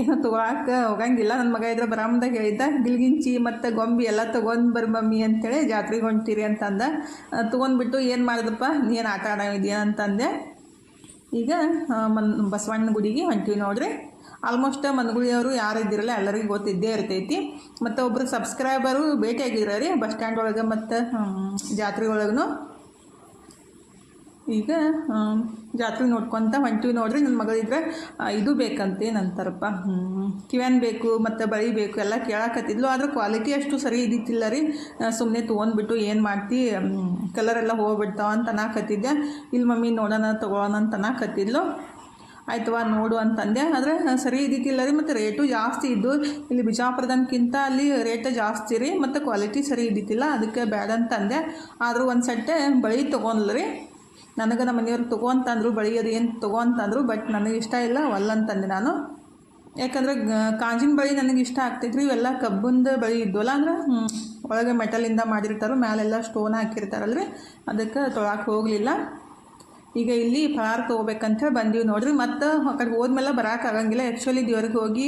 ಏನು ತೊಗೊಳಕ್ಕೆ ಹೋಗಂಗಿಲ್ಲ. ನನ್ನ ಮಗ ಇದ್ರೆ ಬರಾಮದಾಗ ಹೇಳಿದ್ದ, ಗಿಲ್ಗಿಂಚಿ ಮತ್ತು ಗೊಂಬಿ ಎಲ್ಲ ತೊಗೊಂಡು ಬರ್ ಮಮ್ಮಿ ಅಂತೇಳಿ ಜಾತ್ರೆಗೆ ಹೊಂಟಿರಿ ಅಂತಂದ. ತೊಗೊಂಡ್ಬಿಟ್ಟು ಏನು ಮಾಡಿದಪ್ಪ ನೀನು ಆಟ ಆಡೋದಿಯಾ ಅಂತಂದೆ. ಈಗ ಮನ್ ಬಸವಣ್ಣ ಗುಡಿಗೆ ಹೊಂಟೀವಿ ನೋಡ್ರಿ. ಆಲ್ಮೋಸ್ಟ್ ಮನ್ಗುಳಿಯವರು ಯಾರು ಇದ್ದಿರಲ್ಲ ಎಲ್ಲರಿಗೂ ಗೊತ್ತಿದ್ದೇ ಇರ್ತೈತಿ. ಮತ್ತು ಒಬ್ಬರು ಸಬ್ಸ್ಕ್ರೈಬರು ಭೇಟಿಯಾಗಿದ್ರ ರೀ ಬಸ್ ಸ್ಟ್ಯಾಂಡ್ ಒಳಗೆ ಮತ್ತು ಜಾತ್ರೆ ಒಳಗೂ ಈಗ ಜಾತ್ರೆ ನೋಡ್ಕೊತ ಹೊಂಟೀವಿ ನೋಡ್ರಿ ನನ್ನ ಮಗಳಿದ್ರೆ ಇದು ಬೇಕಂತೆ ನಂತರಪ್ಪ ಕಿವ್ಯಾನ್ ಬೇಕು, ಮತ್ತು ಬಳಿ ಬೇಕು, ಎಲ್ಲ ಕೇಳಕತ್ತಿದ್ಲು, ಆದ್ರೆ ಕ್ವಾಲಿಟಿ ಅಷ್ಟು ಸರಿ ಇದ್ದಿತ್ತಿಲ್ಲ ರೀ. ಸುಮ್ಮನೆ ತೊಗೊಂಡ್ಬಿಟ್ಟು ಏನು ಮಾಡ್ತಿ ಕಲರ್ ಎಲ್ಲ ಹೋಗ್ಬಿಡ್ತಾವ ಅಂತ ಅನ್ನಕತ್ತಿದ್ದೆ. ಇಲ್ಲಿ ಮಮ್ಮಿ ನೋಡೋಣ, ತೊಗೊಳೋಣ ಅಂತ ಅನ್ನಕತ್ತಿದ್ಲು. ಆಯ್ತವ ನೋಡು ಅಂತಂದೆ. ಆದರೆ ಸರಿ ಇದ್ದಿದ್ದಿಲ್ಲ ರೀ. ಮತ್ತು ರೇಟು ಜಾಸ್ತಿ ಇದ್ದು, ಇಲ್ಲಿ ಬಿಜಾಪುರದನ್ಕಿಂತ ಅಲ್ಲಿ ರೇಟ್ ಜಾಸ್ತಿ ರೀ. ಮತ್ತು ಕ್ವಾಲಿಟಿ ಸರಿ ಇದ್ದಿದ್ದಿಲ್ಲ, ಅದಕ್ಕೆ ಬೇಡ ಅಂತಂದೆ. ಆದರೂ ಒಂದು ಸಟ್ಟೆ ಬಳಿ ತೊಗೊಂಡ್ಲ ರೀ. ನನಗೆ ನಮ್ಮ ಮನೆಯವ್ರು ತಗೋ ಅಂತಂದ್ರು ಅದು ಏನು ತಗೋ ಅಂತಂದ್ರು ಬಟ್ ನನಗೆ ಇಷ್ಟ ಇಲ್ಲ ಒಲ್ಲ ಅಂತಂದೆ ನಾನು. ಯಾಕಂದರೆ ಕಾಂಜಿನ ಬಳಿ ನನಗೆ ಇಷ್ಟ ಆಗ್ತೈತ್ರಿ ಇವೆಲ್ಲ ಕಬ್ಬಿಂದ ಬಳಿ ಇದ್ವಲ್ಲ, ಅಂದ್ರೆ ಒಳಗೆ ಮೆಟಲಿಂದ ಮಾಡಿರ್ತಾರೋ, ಮ್ಯಾಲೆಲ್ಲ ಸ್ಟೋನ್ ಹಾಕಿರ್ತಾರಲ್ರಿ. ಅದಕ್ಕೆ ತೊಳಕ್ಕೆ ಹೋಗಲಿಲ್ಲ. ಈಗ ಇಲ್ಲಿ ಫಲಾರ್ ತೊಗೋಬೇಕಂತ ಬಂದೀವಿ ನೋಡ್ರಿ. ಮತ್ತು ಆ ಕಡೆ ಹೋದ್ಮೇಲೆ ಆಗಂಗಿಲ್ಲ. ಆ್ಯಕ್ಚುಲಿ ದೇವ್ರಿಗೆ ಹೋಗಿ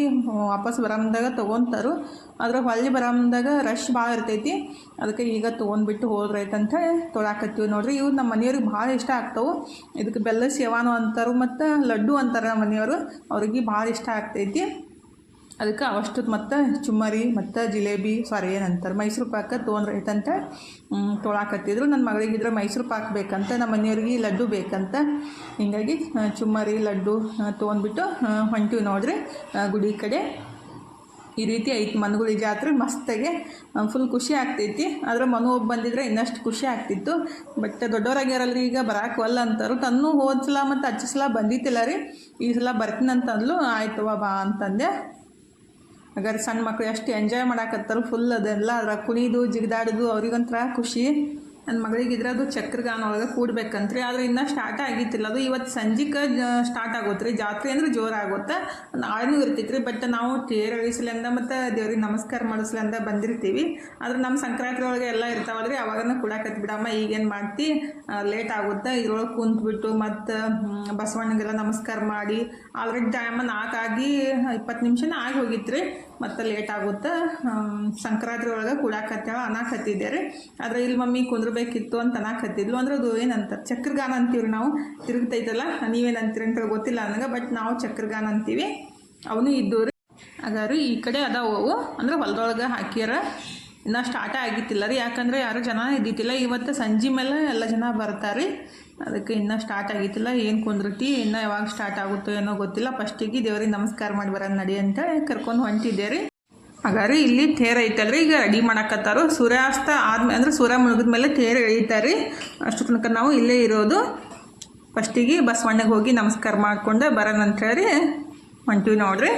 ವಾಪಸ್ ಬರಮ್ದಾಗ ತೊಗೊತಾರು. ಆದ್ರೆ ಹೊಳ್ಳಿ ಬರಮ್ದಾಗ ರಶ್ ಭಾಳ ಇರ್ತೈತಿ. ಅದಕ್ಕೆ ಈಗ ತೊಗೊಂಡ್ಬಿಟ್ಟು ಹೋದ್ರೈತಂತ ತೊಳಾಕತ್ತೀವಿ ನೋಡ್ರಿ. ಇವು ನಮ್ಮ ಮನೆಯವ್ರಿಗೆ ಭಾಳ ಇಷ್ಟ ಆಗ್ತಾವೆ. ಇದಕ್ಕೆ ಬೆಲ್ಲ ಸೇವಾನು ಅಂತಾರು ಮತ್ತು ಲಡ್ಡು ಅಂತಾರೆ ನಮ್ಮ ಮನೆಯವರು. ಅವ್ರಿಗೆ ಭಾಳ ಇಷ್ಟ ಆಗ್ತೈತಿ. ಅದಕ್ಕೆ ಅವಷ್ಟು ಮತ್ತು ಚುಮ್ಮರಿ, ಮತ್ತು ಜಿಲೇಬಿ, ಸಾರಿ ಏನಂತಾರೆ. ಮೈಸೂರು ಪಾಕ ತೊಗೊಂಡ್ರೈತಂತ ತೊಳಾಕತ್ತಿದ್ರು. ನನ್ನ ಮಗಳಿಗಿದ್ರೆ ಮೈಸೂರು ಪಾಕ್ ಬೇಕಂತ, ನಮ್ಮ ಮನೆಯವ್ರಿಗೆ ಲಡ್ಡು ಬೇಕಂತ. ಹೀಗಾಗಿ ಚುಮ್ಮರಿ, ಲಡ್ಡು ತೊಗೊಂಡ್ಬಿಟ್ಟು ಹೊಂಟಿವಿ ನೋಡ್ರಿ. ಗುಡಿ ಕಡೆ. ಈ ರೀತಿ ಐತಿ ಮನುಗುಳಿ ಜಾತ್ರೆ. ಮಸ್ತಾಗೆ ಫುಲ್ ಖುಷಿ ಆಗ್ತೈತಿ. ಆದರೆ ಮನು ಒಬ್ಬ ಬಂದಿದ್ರೆ ಇನ್ನಷ್ಟು ಖುಷಿ ಆಗ್ತಿತ್ತು. ಬಟ್ ದೊಡ್ಡವರಾಗ್ಯಾರಲ್ರಿ ಈಗ ಬರಾಕ್ ಒಲ್ಲ ಅಂತಾರು. ತನ್ನೂ ಹೋದ್ಸಲ ಮತ್ತು ಹಚ್ಚಿಸಲ ಬಂದಿತ್ತಿಲ್ಲ ರೀ. ಈ ಸಲ ಬರ್ತೀನಂತಂದ್ಲು ಆಯ್ತವ ಬಾ ಅಂತಂದೆ. ಹಾಗಾದ್ರೆ ಸಣ್ಣ ಮಕ್ಳು ಎಷ್ಟು ಎಂಜಾಯ್ ಮಾಡಾಕತ್ತಾರ ಫುಲ್ ಅದೆಲ್ಲ ಅದ್ರಾಗ ಕುಣಿದು ಜಿಗಿದಾಡೋದು ಅವ್ರಿಗೊಂಥರ ಖುಷಿ. ನನ್ನ ಮಗಳಿಗಿದ್ರೆ ಅದು ಚಕ್ರಗಾನ ಒಳಗೆ ಕೂಡ್ಬೇಕಂತ್ರಿ. ಆದ್ರೆ ಇನ್ನೂ ಸ್ಟಾರ್ಟ್ ಆಗಿತ್ತಿಲ್ಲ. ಅದು ಇವತ್ತು ಸಂಜೆಗೆ ಸ್ಟಾರ್ಟ್ ಆಗುತ್ತೆ ರೀ ಜಾತ್ರೆ ಅಂದ್ರೆ ಜೋರು ಆಗುತ್ತೆ. ಇರ್ತೈತೆ ರೀ ಬಟ್ ನಾವು ತೇರು ಎಳಿಸ್ಲಿಂದ ಮತ್ತು ದೇವ್ರಿಗೆ ನಮಸ್ಕಾರ ಮಾಡಿಸ್ಲಿಂದ ಬಂದಿರ್ತೀವಿ. ಆದ್ರೆ ನಮ್ಮ ಸಂಕ್ರಾಂತಿ ಒಳಗೆ ಎಲ್ಲ ಇರ್ತಾವಲ್ರಿ. ಅವಾಗನ ಕುಡಾಕತ್ ಬಿಡಮ್ಮ. ಈಗೇನು ಮಾಡ್ತಿ? ಲೇಟ್ ಆಗುತ್ತೆ. ಇದ್ರೊಳಗೆ ಕುಂತ್ಬಿಟ್ಟು ಮತ್ತು ಬಸವಣ್ಣಗೆಲ್ಲ ನಮಸ್ಕಾರ ಮಾಡಿ. ಆಲ್ರೆಡಿ ಟೈಮ್ ನಾಲ್ಕಾಗಿ, ಇಪ್ಪತ್ತು ನಿಮಿಷನ ಆಗಿ ಹೋಗಿತ್ತು ರೀ ಮತ್ತು ಲೇಟ್ ಆಗುತ್ತೆ ಸಂಕ್ರಾಂತಿ ಒಳಗೆ ಕುಡಾಕತ್ತೇಳ ಅನ್ನಕತ್ತಿದ್ದೆ ರೀ ಆದರೆ ಇಲ್ಲಿ ಮಮ್ಮಿ ಕುಂದ್ರಬೇಕಿತ್ತು ಅಂತ ಅನ್ನಕತ್ತಿದ್ಲು ಅಂದ್ರೆ ಅದು ಏನಂತ, ಚಕ್ರಗಾನ ಅಂತೀವಿ ನಾವು. ತಿರುಗ್ತೈತಲ್ಲ ನೀವೇನು ಅಂತೇಳಿ ಅಂತ ಗೊತ್ತಿಲ್ಲ ನನಗೆ ಬಟ್ ನಾವು ಚಕ್ರಗಾನ ಅಂತೀವಿ. ಅವನು ಇದ್ದು ರೀ ಅದಾರು ಈ ಕಡೆ ಅದಾವು ಅವು. ಅಂದ್ರೆ ಹೊಲದೊಳಗೆ ಹಾಕ್ಯಾರ. ಇನ್ನೂ ಸ್ಟಾರ್ಟ ಆಗಿತ್ತಿಲ್ಲ ರೀ. ಯಾಕಂದರೆ ಯಾರು ಜನ ಇದ್ದಿತ್ತಿಲ್ಲ. ಇವತ್ತು ಸಂಜೆ ಮೇಲೆ ಎಲ್ಲ ಜನ ಬರ್ತಾರೆ. ಅದಕ್ಕೆ ಇನ್ನೂ ಸ್ಟಾರ್ಟ್ ಆಗಿತ್ತಿಲ್ಲ. ಏನು ಕುಂದ್ರತಿ? ಇನ್ನೂ ಯಾವಾಗ ಸ್ಟಾರ್ಟ್ ಆಗುತ್ತೋ ಏನೋ ಗೊತ್ತಿಲ್ಲ. ಫಸ್ಟಿಗೆ ದೇವ್ರಿಗೆ ನಮಸ್ಕಾರ ಮಾಡಿ ಬರೋದು ನಡಿ ಅಂತ ಕರ್ಕೊಂಡು ಹೊಂಟಿದ್ದೆ ರೀ. ಹಾಗಾದ್ರೆ ಇಲ್ಲಿ ತೇರ್ ಐತಲ್ರಿ. ಈಗ ರೆಡಿ ಮಾಡಕತ್ತಾರು. ಸೂರ್ಯಾಸ್ತ ಆದ್ಮೇಲೆ ಅಂದ್ರೆ ಸೂರ್ಯ ಮುಳುಗಿದ ಮೇಲೆ ತೇರು ಎಳಿತಾರೆ ಅಷ್ಟು ತನಕ ನಾವು ಇಲ್ಲೇ ಇರೋದು. ಫಸ್ಟಿಗೆ ಬಸವಣ್ಣಗೆ ಹೋಗಿ ನಮಸ್ಕಾರ ಮಾಡಿಕೊಂಡು ಬರೋಣ ಅಂತೇಳಿ ಹೊಂಟಿವಿ ನೋಡ್ರಿ.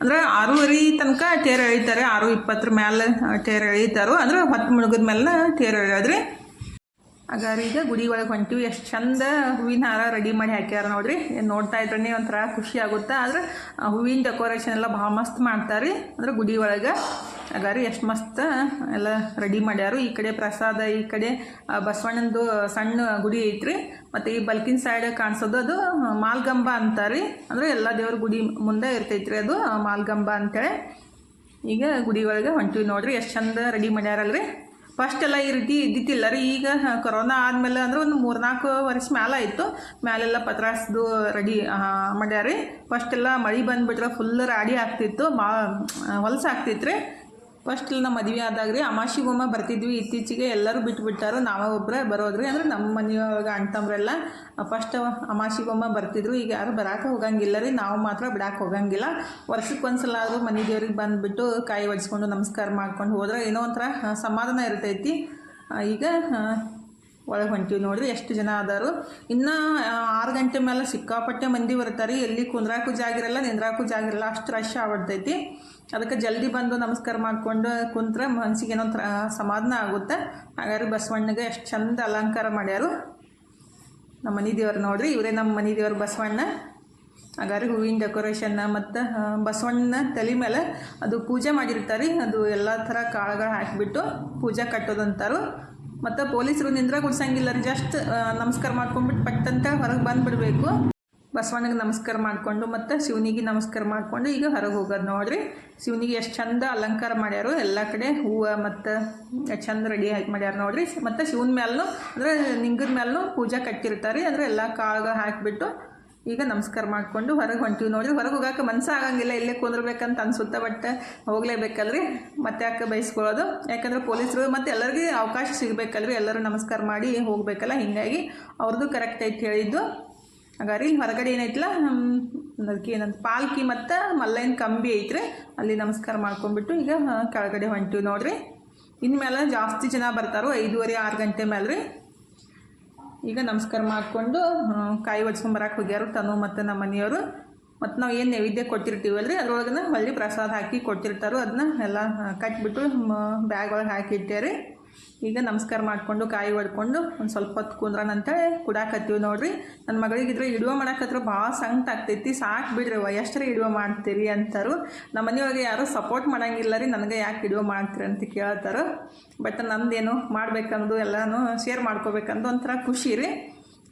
ಅಂದ್ರೆ ಆರೂವರೆ ತನಕ ತೇರು ಎಳಿತಾರೆ. ಆರು ಇಪ್ಪತ್ತರ ಮೇಲೆ ತೇರು ಎಳಿತಾರೋ. ಅಂದ್ರೆ ಹೊತ್ತು ಮುಳುಗಿದ ಮೇಲೆ ತೇರು ಎಳೆಯೋದ್ರಿ. ಹಾಗಾದ್ರೆ ಈಗ ಗುಡಿ ಒಳಗೆ ಹೊಂಟಿವಿ. ಎಷ್ಟು ಚಂದ ಹೂವಿನ ಹಾರ ರೆಡಿ ಮಾಡಿ ಹಾಕ್ಯಾರ ನೋಡ್ರಿ. ನೋಡ್ತಾ ಇದ್ರೇ ಒಂಥರ ಖುಷಿ ಆಗುತ್ತೆ? ಆದ್ರೆ ಹೂವಿನ ಡೆಕೋರೇಷನ್ ಎಲ್ಲ ಭಾಳ ಮಸ್ತ್ ಮಾಡ್ತಾರೆ. ಅಂದ್ರೆ ಗುಡಿ ಒಳಗೆ ಹಾಗಾದ್ರೆ ಎಷ್ಟು ಮಸ್ತ್ ಎಲ್ಲ ರೆಡಿ ಮಾಡ್ಯಾರು. ಈ ಕಡೆ ಪ್ರಸಾದ, ಈ ಕಡೆ ಬಸವಣ್ಣಂದು ಸಣ್ಣ ಗುಡಿ ಐತ್ರಿ. ಮತ್ತು ಈ ಬಲ್ಕಿನ ಸೈಡ್ ಕಾಣಿಸೋದು ಅದು ಮಾಲ್ಗಂಬ ಅಂತಾರೆ. ಅಂದ್ರೆ ಎಲ್ಲ ದೇವ್ರ ಗುಡಿ ಮುಂದೆ ಇರ್ತೈತ್ರಿ ಅದು ಮಾಲ್ಗಂಬ ಅಂತೇಳಿ. ಈಗ ಗುಡಿ ಒಳಗೆ ಹೊಂಟಿವಿ ನೋಡ್ರಿ. ಎಷ್ಟು ಚಂದ ರೆಡಿ ಮಾಡ್ಯಾರಲ್ರಿ. ಫಸ್ಟ್ ಎಲ್ಲ ಈ ರೀತಿ ಇದ್ದಿತ್ತಿಲ್ಲ. ರೀ, ಈಗ ಕೊರೋನಾ ಆದಮೇಲೆ ಅಂದ್ರೆ ಒಂದು ಮೂರ್ನಾಲ್ಕು ವರ್ಷ ಮ್ಯಾಲ ಆಯಿತು. ಮ್ಯಾಲೆಲ್ಲ ಪತ್ರಾಸ್ದು ರೆಡಿ ಫಸ್ಟ್ ಎಲ್ಲ ಮಳೆ ಬಂದುಬಿಟ್ರೆ ಫುಲ್ ರಾಡಿ ಆಗ್ತಿತ್ತು. ಭಾಳ ಹೊಲಸಾಗ್ತಿತ್ತು ರೀ ಫಸ್ಟ್ ನಮ್ಮ ಮದುವೆ ಆದಾಗ ರೀ ಅಮಾಸಿಗೊಮ್ಮ ಬರ್ತಿದ್ವಿ. ಇತ್ತೀಚೆಗೆ ಎಲ್ಲರೂ ಬಿಟ್ಬಿಟ್ಟಾರು. ನಾವೇ ಒಬ್ಬರೇ ಬರೋದ್ರಿ ಅಂದ್ರೆ ನಮ್ಮ ಮನೆಯೊಳಗ ಅಣ್ತಂಬ್ರೆಲ್ಲ ಫಸ್ಟ್ ಅಮಾಸಿಗೊಮ್ಮ ಬರ್ತಿದ್ರು. ಈಗ ಯಾರು ಬರಾಕ ಹೋಗಂಗಿಲ್ಲ ರೀ. ನಾವು ಮಾತ್ರ ಬಿಡಾಕೆ ಹೋಗಂಗಿಲ್ಲ. ವರ್ಷಕ್ಕೆ ಒಂದ್ಸಲ ಆದರೂ ಮನೆ ದೇವ್ರಿಗೆ ಬಂದುಬಿಟ್ಟು ಕಾಯಿ ಒಡಿಸ್ಕೊಂಡು ನಮಸ್ಕಾರ ಮಾಡ್ಕೊಂಡು ಹೋದ್ರೆ ಏನೋ ಒಂಥರ ಸಮಾಧಾನ ಇರ್ತೈತಿ. ಈಗ ಒಳಗೆ ಹೊಂಟೀವಿ ನೋಡ್ರಿ. ಎಷ್ಟು ಜನ ಅದಾರು ಇನ್ನು ಆರು ಗಂಟೆ ಮೇಲೆ ಸಿಕ್ಕಾಪಟ್ಟೆ ಮಂದಿ ಬರ್ತಾರೆ. ಎಲ್ಲಿ ಕುಂದ್ರಾಕು ಜಾಗಿರಲ್ಲ ನಿಂದ್ರಾಕು ಜಾಗಿರಲ್ಲ ಅಷ್ಟು ರಶ್ ಆಗ್ಬಿಡ್ತೈತಿ. ಅದಕ್ಕೆ ಜಲ್ದಿ ಬಂದು ನಮಸ್ಕಾರ ಮಾಡ್ಕೊಂಡು ಕುಂತ್ರೆ ಮನ್ಸಿಗೆ ಏನೋ ಒಂಥರ ಸಮಾಧಾನ ಆಗುತ್ತೆ. ಹಾಗಾದ್ರೆ ಬಸವಣ್ಣಗೆ ಎಷ್ಟು ಚಂದ ಅಲಂಕಾರ ಮಾಡ್ಯಾರು. ನಮ್ಮ ಮನೆ ದೇವ್ರು ನೋಡ್ರಿ, ಇವರೇ ನಮ್ಮ ಮನೆ ದೇವ್ರು ಬಸವಣ್ಣ. ಹಾಗಾದ್ರೆ ಹೂವಿನ ಡೆಕೋರೇಷನ್ನ ಮತ್ತು ಬಸವಣ್ಣನ ತಲೆ ಮೇಲೆ ಅದು ಪೂಜೆ ಮಾಡಿರ್ತಾರೆ. ಅದು ಎಲ್ಲ ಥರ ಕಾಳುಗಳು ಹಾಕಿಬಿಟ್ಟು ಪೂಜೆ ಕಟ್ಟೋದಂತಾರು. ಮತ್ತು ಪೊಲೀಸರು ನಿಂದ್ರ ಗುಡ್ಸಂಗಿಲ್ಲ ರೀ, ಜಸ್ಟ್ ನಮಸ್ಕಾರ ಮಾಡ್ಕೊಂಡ್ಬಿಟ್ಟು ಪಟ್ಟಂತ ಹೊರಗೆ ಬಂದುಬಿಡ್ಬೇಕು. ಬಸವಣ್ಣಗೆ ನಮಸ್ಕಾರ ಮಾಡಿಕೊಂಡು ಮತ್ತು ಶಿವನಿಗೆ ನಮಸ್ಕಾರ ಮಾಡಿಕೊಂಡು ಈಗ ಹೊರಗೆ ಹೋಗೋದು ನೋಡ್ರಿ. ಶಿವನಿಗೆ ಎಷ್ಟು ಚಂದ ಅಲಂಕಾರ ಮಾಡ್ಯಾರು ಎಲ್ಲ ಕಡೆ ಹೂವು ಮತ್ತು ಚಂದ ರೆಡಿ ಹಾಕಿ ಮಾಡ್ಯಾರ ನೋಡ್ರಿ. ಮತ್ತು ಶಿವನ ಮೇಲೂ ಅಂದರೆ ನಿಂಗದ ಮೇಲೂ ಪೂಜೆ ಕಟ್ಟಿರ್ತಾರೆ. ಅಂದರೆ ಎಲ್ಲ ಕಾಳು ಹಾಕಿಬಿಟ್ಟು ಈಗ ನಮಸ್ಕಾರ ಮಾಡಿಕೊಂಡು ಹೊರಗೆ ಹೊಂಟೀವಿ ನೋಡಿರಿ. ಹೊರಗೆ ಹೋಗೋಕೆ ಮನಸ್ಸು ಆಗಂಗಿಲ್ಲ. ಇಲ್ಲೇ ಕುಂದ್ರಬೇಕಂತ ಅನ್ಸುತ್ತೆ ಬಟ್ ಹೋಗ್ಲೇಬೇಕಲ್ರಿ. ಮತ್ತೆ ಯಾಕೆ ಬಯಸ್ಕೊಳ್ಳೋದು? ಯಾಕಂದ್ರೆ ಪೊಲೀಸರು ಮತ್ತು ಎಲ್ಲರಿಗೂ ಅವಕಾಶ ಸಿಗಬೇಕಲ್ರಿ. ಎಲ್ಲರೂ ನಮಸ್ಕಾರ ಮಾಡಿ ಹೋಗಬೇಕಲ್ಲ. ಹೀಗಾಗಿ ಅವ್ರದ್ದು ಕರೆಕ್ಟ್ ಐತೆ ಹೇಳಿದ್ದು. ಹಾಗಾದ್ರೆ ಇಲ್ಲಿ ಹೊರಗಡೆ ಏನೈತಿಲ್ಲ ಅದಕ್ಕೆ ಏನಂತ ಪಾಲ್ಕಿ ಮತ್ತು ಮಲ್ಲೈನ ಕಂಬಿ ಐತ್ರಿ. ಅಲ್ಲಿ ನಮಸ್ಕಾರ ಮಾಡ್ಕೊಂಡ್ಬಿಟ್ಟು ಈಗ ಕೆಳಗಡೆ ಹೊಂಟಿವಿ ನೋಡ್ರಿ. ಇನ್ಮೇಲೆ ಜಾಸ್ತಿ ಜನ ಬರ್ತಾರೋ, ಐದೂವರೆ, ಆರು ಗಂಟೆ ಮೇಲೆ ರೀ ಈಗ ನಮಸ್ಕಾರ ಮಾಡಿಕೊಂಡು ಕಾಯಿ ಒಡ್ಸ್ಕೊಂಬರಕ್ಕೆ ಹೋಗ್ಯಾರು ತನು ಮತ್ತು ನಮ್ಮ ಮನೆಯವರು. ಮತ್ತು ನಾವು ಏನು ನೈವೇದ್ಯ ಕೊಟ್ಟಿರ್ತೀವಲ್ರಿ, ಅದ್ರೊಳಗನ ಹೊಳ್ಳಿ ಪ್ರಸಾದ ಹಾಕಿ ಕೊಟ್ಟಿರ್ತಾರೋ ಅದನ್ನ ಎಲ್ಲ ಕಟ್ಬಿಟ್ಟು ಬ್ಯಾಗ್ ಒಳಗೆ ಹಾಕಿ ಇಟ್ಟೇರಿ. ಈಗ ನಮಸ್ಕಾರ ಮಾಡಿಕೊಂಡು, ಕಾಯಿ ಹೊಡ್ಕೊಂಡು ಒಂದು ಸ್ವಲ್ಪ ಹೊತ್ತು ಕುಂದ್ರನಂತೇಳಿ ಕುಡಾಕತ್ತೀವಿ ನೋಡ್ರಿ. ನನ್ನ ಮಗಳಿಗಿದ್ರೆ ಇಡುವ ಮಾಡಕತ್ರ ಭಾಳ ಸಂಕಟ ಆಗ್ತೈತಿ, ಸಾಕು ಬಿಡ್ರಿ ಎಷ್ಟರ ಇಡುವ ಮಾಡ್ತೀರಿ ಅಂತಾರು. ನಮ್ಮ ಮನೆಯೊಳಗೆ ಯಾರೂ ಸಪೋರ್ಟ್ ಮಾಡಂಗಿಲ್ಲ ರೀ, ನನಗೆ ಯಾಕೆ ಇಡುವ ಮಾಡ್ತೀರಿ ಅಂತ ಕೇಳ್ತಾರೆ. ಬಟ್ ನಂದೇನು ಮಾಡ್ಬೇಕಂದು ಎಲ್ಲನೂ ಶೇರ್ ಮಾಡ್ಕೋಬೇಕಂದು ಒಂಥರ ಖುಷಿ ರೀ.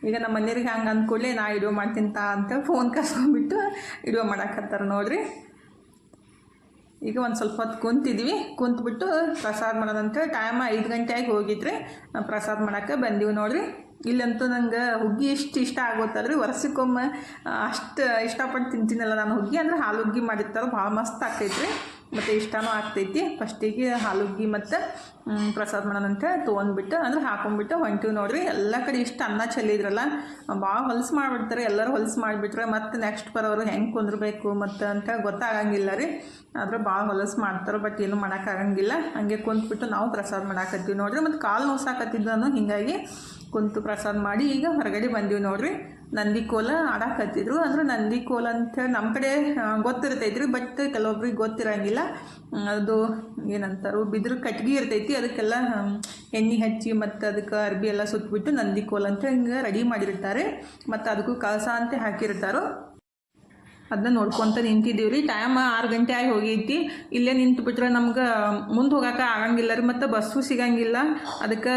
ಈಗ ನಮ್ಮ ಮನೆಯವ್ರಿಗೆ ಹಂಗೆ ಅಂದ್ಕೊಳ್ಳಿ ನಾ ಇಡುವ ಮಾಡ್ತೀನಿ ತಾ ಅಂತ ಫೋನ್ ಕರ್ಸ್ಕೊಂಡ್ಬಿಟ್ಟು ಇಡುವ ಮಾಡಾಕತ್ತಾರ ನೋಡ್ರಿ. ಈಗ ಒಂದು ಸ್ವಲ್ಪ ಹೊತ್ತು ಕುಂತಿದ್ವಿ. ಕುಂತ್ಬಿಟ್ಟು ಪ್ರಸಾದ ಮಾಡೋದಂತ ಟೈಮ್ ಐದು ಗಂಟೆ ಆಗಿ ಹೋಗಿದ್ರಿ ಪ್ರಸಾದ ಮಾಡೋಕ್ಕೆ ಬಂದೀವಿ ನೋಡ್ರಿ. ಇಲ್ಲಂತೂ ನಂಗೆ ಹುಗ್ಗಿ ಎಷ್ಟು ಇಷ್ಟ ಆಗೋತ್ತಲ್ರಿ. ವರ್ಷಕ್ಕೊಮ್ಮೆ ಅಷ್ಟು ಇಷ್ಟಪಟ್ಟು ತಿಂತೀನಲ್ಲ ನಾನು ಹುಗ್ಗಿ ಅಂದ್ರೆ ಹಾಲು ಹುಗ್ಗಿ ಮಾಡಿರ್ತಾರೆ, ಭಾಳ ಮಸ್ತ್ ಆಗ್ತೈತ್ರಿ. ಮತ್ತು ಇಷ್ಟನೂ ಆಗ್ತೈತಿ. ಫಸ್ಟಿಗೆ ಹಾಲುಗ್ಗಿ ಮತ್ತು ಪ್ರಸಾದ ಮಾಡೋದಂತ ತೊಗೊಂಡ್ಬಿಟ್ಟು, ಅಂದ್ರೆ ಹಾಕೊಂಡ್ಬಿಟ್ಟು ಹೊಂಟಿವಿ ನೋಡ್ರಿ. ಎಲ್ಲ ಕಡೆ ಇಷ್ಟು ಅನ್ನ ಚೆಲ್ಲಿದ್ರಲ್ಲ ಭಾಳ ಹೊಲ್ಸು ಮಾಡಿಬಿಡ್ತಾರೆ. ಎಲ್ಲರೂ ಹೊಲಸು ಮಾಡಿಬಿಟ್ರೆ ಮತ್ತು ನೆಕ್ಸ್ಟ್ ಬರೋರು ಹೆಂಗೆ ಕುಂದ್ರಬೇಕು ಮತ್ತು ಅಂತ ಗೊತ್ತಾಗಂಗಿಲ್ಲ ರೀ. ಆದ್ರೆ ಭಾಳ ಹೊಲಸು ಮಾಡ್ತಾರೆ ಬಟ್ ಏನು ಮಾಡೋಕ್ಕಾಗಂಗಿಲ್ಲ ಹಂಗೆ ಕುಂತ್ಬಿಟ್ಟು ನಾವು ಪ್ರಸಾದ ಮಾಡಾಕತ್ತೀವಿ ನೋಡ್ರಿ. ಮತ್ತು ಕಾಲು ನಾನು ಹೀಗಾಗಿ ಕುಂತು ಪ್ರಸಾದ ಮಾಡಿ ಈಗ ಹೊರಗಡೆ ಬಂದೀವಿ ನೋಡ್ರಿ. ನಂದಿಕೋಲ ಆಡಾಕತ್ತಿದ್ರು. ಅಂದ್ರೆ ನಂದಿ ಕೋಲ ಅಂತೇಳಿ ನಮ್ಮ ಕಡೆ ಗೊತ್ತಿರ್ತೈತ್ರಿ, ಬಟ್ ಕೆಲವೊಬ್ರಿಗೆ ಗೊತ್ತಿರಂಗಿಲ್ಲ. ಅದು ಏನಂತಾರು, ಬಿದಿರು ಕಟ್ಗೆ ಇರ್ತೈತಿ. ಅದಕ್ಕೆಲ್ಲ ಎಣ್ಣೆ ಹಚ್ಚಿ ಮತ್ತು ಅದಕ್ಕೆ ಅರ್ಬಿ ಎಲ್ಲ ಸುತ್ತಬಿಟ್ಟು ನಂದಿಕೋಲ ಅಂತ ಹಿಂಗೆ ರೆಡಿ ಮಾಡಿರ್ತಾರೆ. ಮತ್ತು ಅದಕ್ಕೂ ಕಳಸ ಅಂತ ಹಾಕಿರ್ತಾರೋ. ಅದನ್ನ ನೋಡ್ಕೊತ ನಿಂತಿದ್ದೀವಿ ರೀ ಟೈಮ್ ಆರು ಗಂಟೆ ಆಗಿ ಹೋಗೈತಿ. ಇಲ್ಲೇ ನಿಂತು ಬಿಟ್ರೆ ನಮ್ಗೆ ಮುಂದೆ ಹೋಗಕ್ಕೆ ಆಗಂಗಿಲ್ಲ ರೀ. ಮತ್ತು ಬಸ್ಸು ಸಿಗಂಗಿಲ್ಲ. ಅದಕ್ಕೆ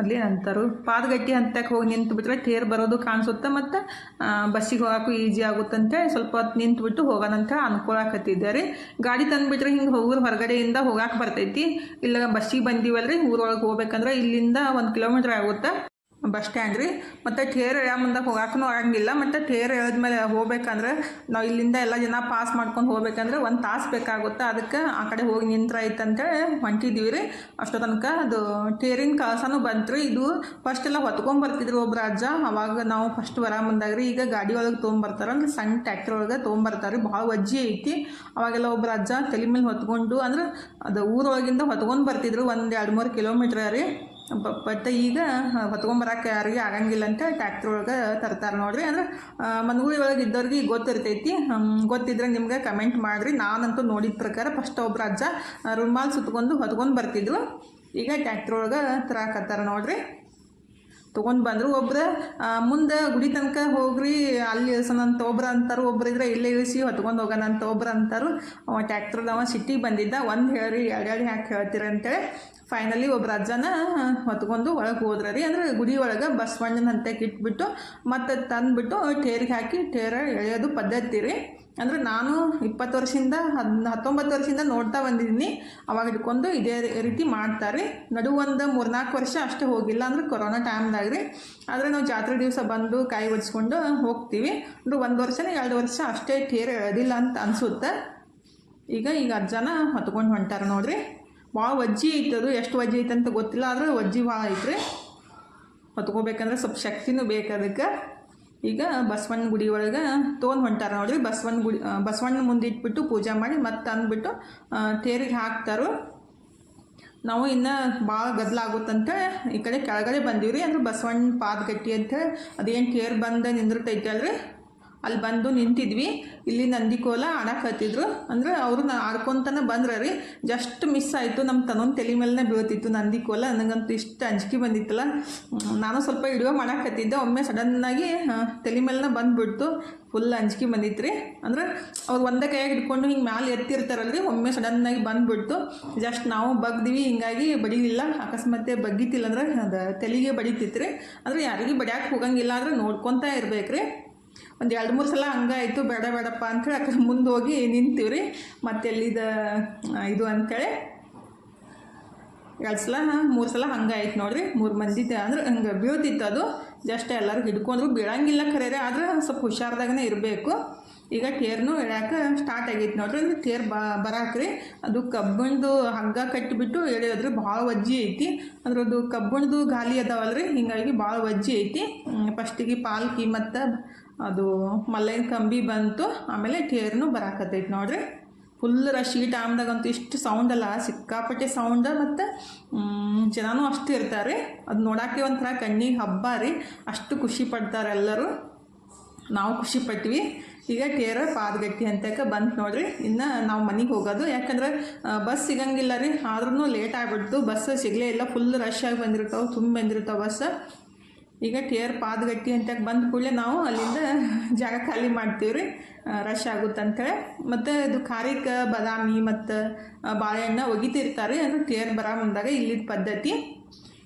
ಅಲ್ಲಿ ಅಂತಾರು ಪಾದಗಟ್ಟಿ ಹಂತಕ್ಕೆ ಹೋಗಿ ನಿಂತು ಬಿಟ್ಟರೆ ತೇರ್ ಬರೋದು ಕಾಣಿಸುತ್ತೆ ಮತ್ತು ಬಸ್ಸಿಗೆ ಹೋಗೋಕ್ಕೂ ಈಜಿ ಆಗುತ್ತಂತೆ. ಸ್ವಲ್ಪ ಹೊತ್ತು ನಿಂತುಬಿಟ್ಟು ಅನ್ಕೊಳಕತ್ತಿದ್ದೆ ರೀ. ಗಾಡಿ ತಂದುಬಿಟ್ರೆ ಹಿಂಗೆ ಊರು ಹೊರಗಡೆಯಿಂದ ಹೋಗಕ್ಕೆ ಬರ್ತೈತಿ. ಇಲ್ಲ ಬಸ್ಸಿಗೆ ಬಂದೀವಲ್ರಿ, ಊರೊಳಗೆ ಹೋಗ್ಬೇಕಂದ್ರೆ ಇಲ್ಲಿಂದ ಒಂದು ಕಿಲೋಮೀಟ್ರ್ ಆಗುತ್ತೆ. ಬಸ್ ಸ್ಟ್ಯಾಂಡ್ ರೀ. ಮತ್ತು ಥೇರ್ ಮುಂದೆ ಹೋಗಾಕೂ ಆಗಂಗಿಲ್ಲ. ಮತ್ತು ಥೇರ್ ಎಳೆದ್ಮೇಲೆ ಹೋಗ್ಬೇಕಂದ್ರೆ ನಾವು ಇಲ್ಲಿಂದ ಎಲ್ಲ ಜನ ಪಾಸ್ ಮಾಡ್ಕೊಂಡು ಹೋಗ್ಬೇಕಂದ್ರೆ ಒಂದು ತಾಸು ಬೇಕಾಗುತ್ತೆ. ಅದಕ್ಕೆ ಆ ಕಡೆ ಹೋಗಿ ನಿಂತ್ರಾಯ್ತು ಅಂತೇಳಿ ಹೊಂಟಿದ್ದೀವಿ ರೀ. ಅಷ್ಟೋ ತನಕ ಅದು ಟೇರಿನ ಕಳಸನೂ ರೀ. ಇದು ಫಸ್ಟ್ ಎಲ್ಲ ಹೊತ್ಕೊಂಬರ್ತಿದ್ರು ಒಬ್ಬರು ಅಜ್ಜ. ಅವಾಗ ನಾವು ಫಸ್ಟ್ ಬರ ಮುಂದಾಗ ರೀ. ಈಗ ಗಾಡಿ ಒಳಗೆ ತೊಗೊಂಬರ್ತಾರೆ ಅಂದ್ರೆ ಸಣ್ಣ ಟ್ಯಾಕ್ಟರ್ ಒಳಗೆ ತೊಗೊಂಬರ್ತಾರೆ ಭಾಳ ವಜ್ಜಿ ಐತಿ. ಅವಾಗೆಲ್ಲ ಒಬ್ರು ಅಜ್ಜ ತಲೆ ಮೇಲೆ ಹೊತ್ಕೊಂಡು ಅಂದ್ರೆ ಅದು ಊರೊಳಗಿಂದ ಹೊತ್ಕೊಂಡು ಬರ್ತಿದ್ರು ಒಂದು ಎರಡು ಮೂರು ಕಿಲೋಮೀಟ್ರ್ ರೀ. ಬಟ್ ಈಗ ಹೊತ್ಕೊಂಬರಕ್ಕೆ ಯಾರಿಗೆ ಆಗಂಗಿಲ್ಲ ಅಂತ ಟ್ಯಾಕ್ಟ್ರ್ ಒಳಗೆ ತರ್ತಾರೆ ನೋಡ್ರಿ. ಅಂದ್ರೆ ಮನಗುಳಿ ಒಳಗೆ ಇದ್ದವ್ರಿಗೆ ಗೊತ್ತಿರ್ತೈತಿ. ಗೊತ್ತಿದ್ರೆ ನಿಮ್ಗೆ ಕಮೆಂಟ್ ಮಾಡಿರಿ. ನಾನಂತೂ ನೋಡಿದ ಪ್ರಕಾರ ಫಸ್ಟ್ ಒಬ್ಬರು ಅಜ್ಜ ರುಮಾಲ್ ಸುತ್ಕೊಂಡು ಹೊತ್ಕೊಂಡು ಬರ್ತಿದ್ರು. ಈಗ ಟ್ಯಾಕ್ಟ್ರ್ ಒಳಗೆ ತರಾಕತ್ತಾರ ನೋಡ್ರಿ. ತೊಗೊಂಡು ಬಂದರು. ಒಬ್ರು ಮುಂದೆ ಗುಡಿ ತನಕ ಹೋಗ್ರಿ, ಅಲ್ಲಿ ಇಳಿಸೋಣಂತ ಒಬ್ರು ಅಂತಾರು. ಒಬ್ರು ಇದ್ರೆ ಇಲ್ಲೇ ಇಳಿಸಿ ಹೊತ್ಕೊಂಡು ಹೋಗೋಣ ಅಂತ ಒಬ್ರು ಅಂತಾರು. ಟ್ಯಾಕ್ಟ್ರದವ ಸಿಟಿಗೆ ಬಂದಿದ್ದ. ಒಂದು ಹೇಳ್ರಿ ಎರಡು ಎರಡು ಯಾಕೆ ಹೇಳ್ತೀರ ಫೈನಲಿ ಒಬ್ರು ಅಜ್ಜನ ಹೊತ್ಕೊಂಡು ಒಳಗೆ ಹೋದ್ರ ರೀ. ಅಂದ್ರೆ ಗುಡಿ ಒಳಗೆ ಬಸವಣ್ಣನ ಹಂತಕ್ಕೆ ಇಟ್ಬಿಟ್ಟು ಮತ್ತು ತಂದುಬಿಟ್ಟು ಟೇರಿಗೆ ಹಾಕಿ ಟೇರ ಎಳೆಯೋದು ಪದ್ಧತಿ ರೀ. ಅಂದರೆ ನಾನು ಇಪ್ಪತ್ತು ವರ್ಷದಿಂದ ಹದ್, ಹತ್ತೊಂಬತ್ತು ವರ್ಷದಿಂದ ನೋಡ್ತಾ ಬಂದಿದ್ದೀನಿ. ಅವಾಗ ಹಿಡ್ಕೊಂಡು ಇದೇ ರೀತಿ ಮಾಡ್ತಾರೆ ನಡು ಒಂದು ಮೂರ್ನಾಲ್ಕು ವರ್ಷ ಅಷ್ಟೇ ಹೋಗಿಲ್ಲ ಅಂದರೆ ಕೊರೋನಾ ಟೈಮ್ದಾಗ ರೀ. ಆದರೆ ನಾವು ಜಾತ್ರೆ ದಿವಸ ಬಂದು ಕಾಯಿ ಒಡಿಸ್ಕೊಂಡು ಹೋಗ್ತೀವಿ. ಅಂದರೆ ಒಂದು ವರ್ಷನೇ ಎರಡು ವರ್ಷ ಅಷ್ಟೇ ಟೇರ್ ಎಳೆದಿಲ್ಲ ಅಂತ ಅನಿಸುತ್ತೆ. ಈಗ ಈಗ ಅಜ್ಜನ ಹೊತ್ಕೊಂಡು ಹೊಂಟಾರೆ ನೋಡ್ರಿ. ಭಾಳ ವಜ್ಜಿ ಐತದು, ಎಷ್ಟು ವಜ್ಜಿ ಐತೆ ಅಂತ ಗೊತ್ತಿಲ್ಲ, ಆದ್ರೆ ವಜ್ಜಿ ಭಾಳ ಐತ್ರಿ. ಹೊತ್ಕೋಬೇಕಂದ್ರೆ ಸ್ವಲ್ಪ ಶಕ್ತಿನೂ ಬೇಕು ಅದಕ್ಕೆ. ಈಗ ಬಸವಣ್ಣ ಗುಡಿ ಒಳಗೆ ತೊಗೊಂಡು ಹೊಂಟಾರ ನೋಡ್ರಿ, ಬಸವಣ್ಣ ಗುಡಿ ಬಸವಣ್ಣ ಮುಂದೆ ಇಟ್ಬಿಟ್ಟು ಪೂಜೆ ಮಾಡಿ ಮತ್ತೆ ಅಂದ್ಬಿಟ್ಟು ತೇರಿಗೆ ಹಾಕ್ತಾರು. ನಾವು ಇನ್ನು ಭಾಳ ಗದ್ದಲಾಗುತ್ತಂತ ಈ ಕಡೆ ಕೆಳಗಡೆ ಬಂದೀವಿ ರೀ ಅಂದ್ರೆ ಬಸವಣ್ಣ ಪಾದಗಟ್ಟಿ ಅಂತ ಅದೇನು ತೇರು ಬಂದು ನಿಂದಿರ್ತೈತಲ್ರಿ? ಅಲ್ಲಿ ಬಂದು ನಿಂತಿದ್ವಿ. ಇಲ್ಲಿ ನಂದಿಕೋಲ ಹತ್ತಿದ್ರು ಅಂದ್ರೆ ಅವರು ನಾ ಆಡ್ಕೊತಾನೆ ಬಂದ್ರೆ ರೀ, ಜಸ್ಟ್ ಮಿಸ್ ಆಯಿತು. ನಮ್ಮ ತನೊಂದು ತಲೆ ಮೇಲೆ ಬೀಳ್ತಿತ್ತು ನಂದಿಕೋಲ. ನನಗಂತೂ ಇಷ್ಟು ಅಂಜಿಕೆ ಬಂದಿತ್ತಲ್ಲ. ನಾನು ಸ್ವಲ್ಪ ಹಿಡಿಯೋ ಮಾಡಕತ್ತಿದ್ದೆ ಒಮ್ಮೆ ಸಡನ್ನಾಗಿ ತಲೆ ಮೇಲೆ ಬಂದುಬಿಡ್ತು. ಫುಲ್ ಅಂಜಿಕೆ ಬಂದಿತ್ತು ರೀ. ಅಂದ್ರೆ ಅವ್ರು ಒಂದೇ ಕೈಯಾಗಿ ಹಿಡ್ಕೊಂಡು ಹಿಂಗೆ ಮ್ಯಾಲೆ ಎತ್ತಿರ್ತಾರಲ್ರಿ, ಒಮ್ಮೆ ಸಡನ್ನಾಗಿ ಬಂದುಬಿಡ್ತು. ಜಸ್ಟ್ ನಾವು ಬಗ್ದಿವಿ, ಹಿಂಗಾಗಿ ಬಡಿಲಿಲ್ಲ. ಅಕಸ್ಮಾತೆ ಬಗ್ಗಿತಿಲ್ಲ ಅಂದ್ರೆ ಅದು ತಲೆಗೆ ಬಡಿತಿತ್ತು ರೀ. ಅಂದರೆ ಯಾರಿಗೂ ಬಡಿಯಕ್ಕೆ ಹೋಗಂಗಿಲ್ಲ. ಅಂದ್ರೆ ನೋಡ್ಕೊತಾ ಇರ್ಬೇಕು ರೀ ಒಂದು ಎರಡು ಮೂರು ಸಲ ಹಂಗಾಯಿತು, ಬೇಡ ಬೇಡಪ್ಪ ಅಂಥೇಳಿ ಅಕ್ಕ ಮುಂದೆ ಹೋಗಿ ನಿಂತೀವಿ ರೀ. ಮತ್ತೆ ಎಲ್ಲಿದ ಇದು ಅಂಥೇಳಿ ಎರಡು ಸಲ, ಮೂರು ಸಲ ಹಂಗಾಯ್ತು ನೋಡ್ರಿ. ಮೂರು ಮಂದಿ ಅಂದ್ರೆ ಹಂಗೆ ಬೀಳ್ತಿತ್ತು ಅದು. ಜಸ್ಟ್ ಎಲ್ಲರೂ ಹಿಡ್ಕೊಂಡ್ರು, ಬೀಳಂಗಿಲ್ಲ ಖರೆ ರೀ ಆದ್ರೆ ಸ್ವಲ್ಪ ಹುಷಾರ್ದಾಗನೇ ಇರಬೇಕು. ಈಗ ಟೇರ್ನು ಎಳ್ಯಾಕ ಸ್ಟಾರ್ಟ್ ಆಗೈತೆ ನೋಡ್ರಿ, ಅಂದ್ರೆ ಟೇರ್ ಬ, ಬರಾಕ್ರಿ. ಅದು ಕಬ್ಬಿಣದು ಹಗ್ಗ ಕಟ್ಟಿಬಿಟ್ಟು ಎಳೆಯೋದ್ರಿ ಭಾಳ ವಜ್ಜಿ ಐತಿ. ಅಂದ್ರೆ ಅದು ಕಬ್ಬಣದು ಗಾಲಿ ಅದಾವಲ್ರಿ, ಹಿಂಗಾಗಿ ಭಾಳ ವಜ್ಜಿ ಐತಿ. ಫಸ್ಟಿಗೆ ಪಾಲ್ಕಿ ಮತ್ತು ಅದು ಮಲ್ಲೈನ ಕಂಬಿ ಬಂತು, ಆಮೇಲೆ ಟೇರ್ನು ಬರಾಕತ್ತೈತಿ ನೋಡ್ರಿ. ಫುಲ್ ರಶ್ ಈ ಟೈಮ್ದಾಗಂತೂ ಇಷ್ಟು ಸೌಂಡ್ ಅಲ್ಲ, ಸಿಕ್ಕಾಪಟ್ಟೆ ಸೌಂಡ್ ಮತ್ತು ಜನನೂ ಅಷ್ಟು ಇರ್ತಾರೆ. ಅದು ನೋಡೋಕ್ಕೆ ಒಂಥರ ಕಣ್ಣಿಗೆ ಹಬ್ಬ ರೀ. ಅಷ್ಟು ಖುಷಿ ಪಡ್ತಾರೆ ಎಲ್ಲರೂ. ನಾವು ಖುಷಿ ಪಟ್ವಿ. ಈಗ ಟೇರ ಪಾದಗಟ್ಟಿ ಅಂತಕ ಬಂತು ನೋಡ್ರಿ. ಇನ್ನು ನಾವು ಮನೆಗೆ ಹೋಗೋದು. ಯಾಕಂದ್ರೆ ಬಸ್ ಸಿಗಂಗಿಲ್ಲ ರೀ. ಆದ್ರೂ ಲೇಟ್ ಆಗಿಬಿಡ್ತು. ಬಸ್ ಸಿಗಲೇ ಇಲ್ಲ. ಫುಲ್ ರಶ್ ಆಗಿ ಬಂದಿರ್ತಾವೆ. ತುಂಬ ಬಂದಿರ್ತಾವೆ ಬಸ್ ಈಗ ಟೇರ್ ಪಾದಗಟ್ಟಿ ಅಂತ ಬಂದ ಕೂಡಲೇ ನಾವು ಅಲ್ಲಿಂದ ಜಾಗ ಖಾಲಿ ಮಾಡ್ತೀವಿ ರೀ. ರಶ್ ಆಗುತ್ತೆ ಅಂತೇಳಿ ಮತ್ತು ಇದು ಖಾರಿಕ ಬಾದಾಮಿ ಮತ್ತು ಬಾಳೆಹಣ್ಣು ಒಗಿತಿರ್ತಾರೆ. ಅದು ಟಿಯರ್ ಬರ ಬಂದಾಗ ಇಲ್ಲಿದ್ದ ಪದ್ಧತಿ.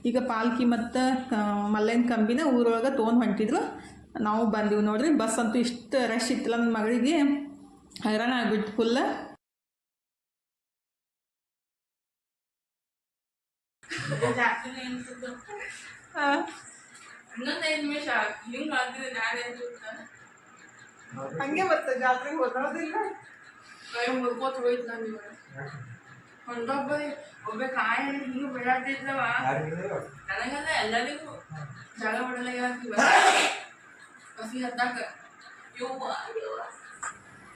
ಈಗ ಪಾಲ್ಕಿ ಮತ್ತು ಮಲ್ಲೆನ ಕಂಬಿನ ಊರೊಳಗೆ ತೊಗೊಂಡು ಹೊಂಟಿದ್ರು. ನಾವು ಬಂದಿವಿ ನೋಡ್ರಿ. ಬಸ್ ಅಂತೂ ಇಷ್ಟು ರಶ್ ಇತ್ತಲ್ಲ ನನ್ನ ಮಗಳಿಗೆ. ಹೈರಾಣ ಆಗ್ಬಿಟ್ಟು ಫುಲ್ ಇನ್ನೊಂದೈದು ನಿಮಿಷ ಹಿಂಗ್ ಆಗ್ತಿದೆ ನಾನೇ ಅನ್ಸುತ್ತೆ ಹಂಗೆ ಬರ್ತದೆ ಜಾತ್ರೆಗೆ ಹೋಗೋದಿಲ್ಲ ಕೈ ಮುರ್ಕೋತ ಹೋಯ್ತು ನಾನು ಇವಾಗ ಹೊಂದೊಬ್ಬ ಒಬ್ಬ ಕಾಯಿ ಹಿಂಗೆ ಬಿಡಾಡ್ತಿದ್ದವ ನನಗಲ್ಲ ಎಲ್ಲರಿಗೂ ಜಾಗ ಬಿಡಲ್ಲ ಯಾಕಿವ ಹಸಿ ಹತ್ತಾಕ ಯವ್ವ ಯವ್ವ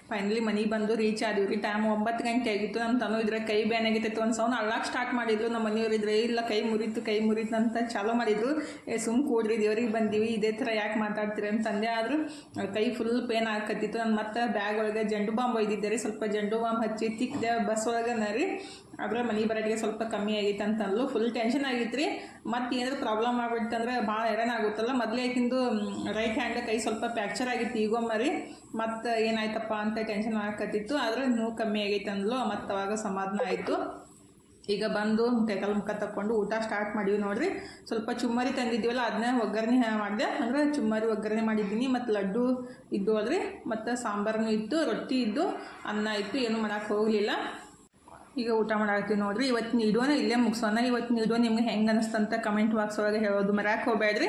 ಫೈನಲಿ ಮನೆಗೆ ಬಂದು ರೀಚ್ ಆದಿವಿ. ಟೈಮ್ ಒಂಬತ್ತು ಗಂಟೆ ಆಗಿತ್ತು. ನಮ್ಮ ತನು ಇದ್ರೆ ಕೈ ಬ್ಯಾನ್ ಆಗಿತ್ತು ಒಂದು ಸೌಂಡ್ ಅಳ್ಳಾಕ್ ಸ್ಟಾರ್ಟ್ ಮಾಡಿದ್ರು. ನಮ್ಮ ಮನೆಯವ್ರು ಇದ್ರೆ, ಇಲ್ಲ, ಕೈ ಮುರಿತು ಕೈ ಮುರಿತು ಅಂತ ಚಾಲೋ ಮಾಡಿದ್ರು. ಏ, ಸುಮ್ ಕೂಡ್ರಿ, ದೇವ್ರಿಗೆ ಬಂದೀವಿ. ಇದೇ ಥರ ಯಾಕೆ ಮಾತಾಡ್ತೀರಿ? ಅಂತ ತಂದೆ ಆದರೂ, ಕೈ ಫುಲ್ ಪೇನ್ ಆಗತ್ತಿತ್ತು ನಾನು ಮತ್ತೆ ಬ್ಯಾಗ್ ಒಳಗೆ ಜಂಡು ಬಾಂಬ್ ಒಯ್ದಿದ್ದೆ ರೀ. ಸ್ವಲ್ಪ ಜಂಡು ಬಾಂಬ್ ಹಚ್ಚಿ ತಿಕ್ಕಿದೆ ಬಸ್ ಒಳಗೆ ರೀ ಆದ್ರೆ ಮನೆ ಬರೋಟಿಗೆ ಸ್ವಲ್ಪ ಕಮ್ಮಿ ಆಗಿತ್ತು ಅಂತ ಅಂದ್ಲು ಫುಲ್ ಟೆನ್ಷನ್ ಆಗಿತ್ತು ರೀ ಮತ್ತು ಏನಾದ್ರು ಪ್ರಾಬ್ಲಮ್ ಆಗ್ಬಿಡ್ತಂದ್ರೆ ಭಾಳ ಹೈರಾಣ ಆಗುತ್ತಲ್ಲ. ಮೊದಲೇ ಆಕಿಂದು ರೈಟ್ ಹ್ಯಾಂಡ್ ಕೈ ಸ್ವಲ್ಪ ಫ್ಯಾಕ್ಚರ್ ಆಗಿತ್ತು ಈಗೊಮ್ಮರಿ ಮತ್ತು ಏನಾಯ್ತಪ್ಪ ಅಂತ ಟೆನ್ಷನ್ ಆಗಕತ್ತಿತ್ತು. ಆದರೆ ನೋವು ಕಮ್ಮಿ ಆಗೈತೆ ಅಂದ್ಲು. ಮತ್ತು ಅವಾಗ ಸಮಾಧಾನ ಆಯಿತು. ಈಗ ಬಂದು ಕೈಕಾಲು ಮುಖ ತಕ್ಕೊಂಡು ಊಟ ಸ್ಟಾರ್ಟ್ ಮಾಡಿವಿ ನೋಡ್ರಿ. ಸ್ವಲ್ಪ ಚುಮ್ಮರಿ ತಂದಿದ್ದೀವಲ್ಲ ಅದನ್ನ ಒಗ್ಗರಣೆ ಮಾಡಿದೆ. ಅಂದರೆ ಚುಮ್ಮರಿ ಒಗ್ಗರಣೆ ಮಾಡಿದ್ದೀನಿ. ಮತ್ತು ಲಡ್ಡು ಇದ್ದು ಅಲ್ರಿ. ಮತ್ತು ಸಾಂಬಾರನು ಇತ್ತು, ರೊಟ್ಟಿ ಇದ್ದು, ಅನ್ನ ಇತ್ತು. ಏನು ಮಾಡೋಕೆ ಹೋಗಲಿಲ್ಲ. ಈಗ ಊಟ ಮಾಡಾಕ್ತೀವಿ ನೋಡ್ರಿ. ಇವತ್ತಿನ ವಿಡಿಯೋನ ಇಲ್ಲೇ ಮುಗಿಸೋಣ ಇವತ್ತಿನ ವಿಡಿಯೋ ನಿಮ್ಗೆ ಹೆಂಗೆ ಅನಿಸ್ತಂತ ಕಮೆಂಟ್ ಬಾಕ್ಸ್ ಒಳಗೆ ಹೇಳೋದು ಮರ್ಯಾಕೆ ಹೋಗ್ಬೇಡ್ರಿ.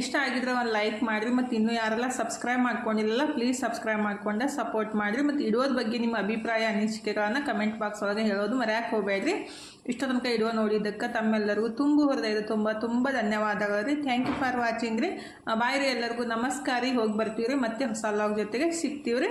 ಇಷ್ಟ ಆಗಿದ್ರೆ ಒಂದು ಲೈಕ್ ಮಾಡಿರಿ. ಮತ್ತು ಇನ್ನೂ ಯಾರೆಲ್ಲ ಸಬ್ಸ್ಕ್ರೈಬ್ ಮಾಡ್ಕೊಂಡಿರಲ್ಲ ಪ್ಲೀಸ್ ಸಬ್ಸ್ಕ್ರೈಬ್ ಮಾಡ್ಕೊಂಡೆ ಸಪೋರ್ಟ್ ಮಾಡಿರಿ. ಮತ್ತು ಇಡೋದ ಬಗ್ಗೆ ನಿಮ್ಮ ಅಭಿಪ್ರಾಯ, ಅನಿಸಿಕೆಗಳನ್ನು ಕಮೆಂಟ್ ಬಾಕ್ಸ್ ಒಳಗೆ ಹೇಳೋದು ಮರ್ಯಾಕೆ ಹೋಗ್ಬೇಡ್ರಿ. ಇಷ್ಟ ತನಕ ನೋಡಿ ನೋಡಿದ್ದಕ್ಕೆ ತಮ್ಮೆಲ್ಲರಿಗೂ ತುಂಬು ಹೃದಯದ ತುಂಬ ತುಂಬ ಧನ್ಯವಾದಗಳು ರೀ. ಥ್ಯಾಂಕ್ ಯು ಫಾರ್ ವಾಚಿಂಗ್ ರೀ. ಬಾಯ್ರಿ ಎಲ್ಲರಿಗೂ. ನಮಸ್ಕಾರ ರೀ. ಹೋಗಿ ಬರ್ತೀವಿ ರೀ ಮತ್ತೆ ಹೊಸ ಲಾಗ್ ಜೊತೆಗೆ ಸಿಗ್ತೀವಿ ರೀ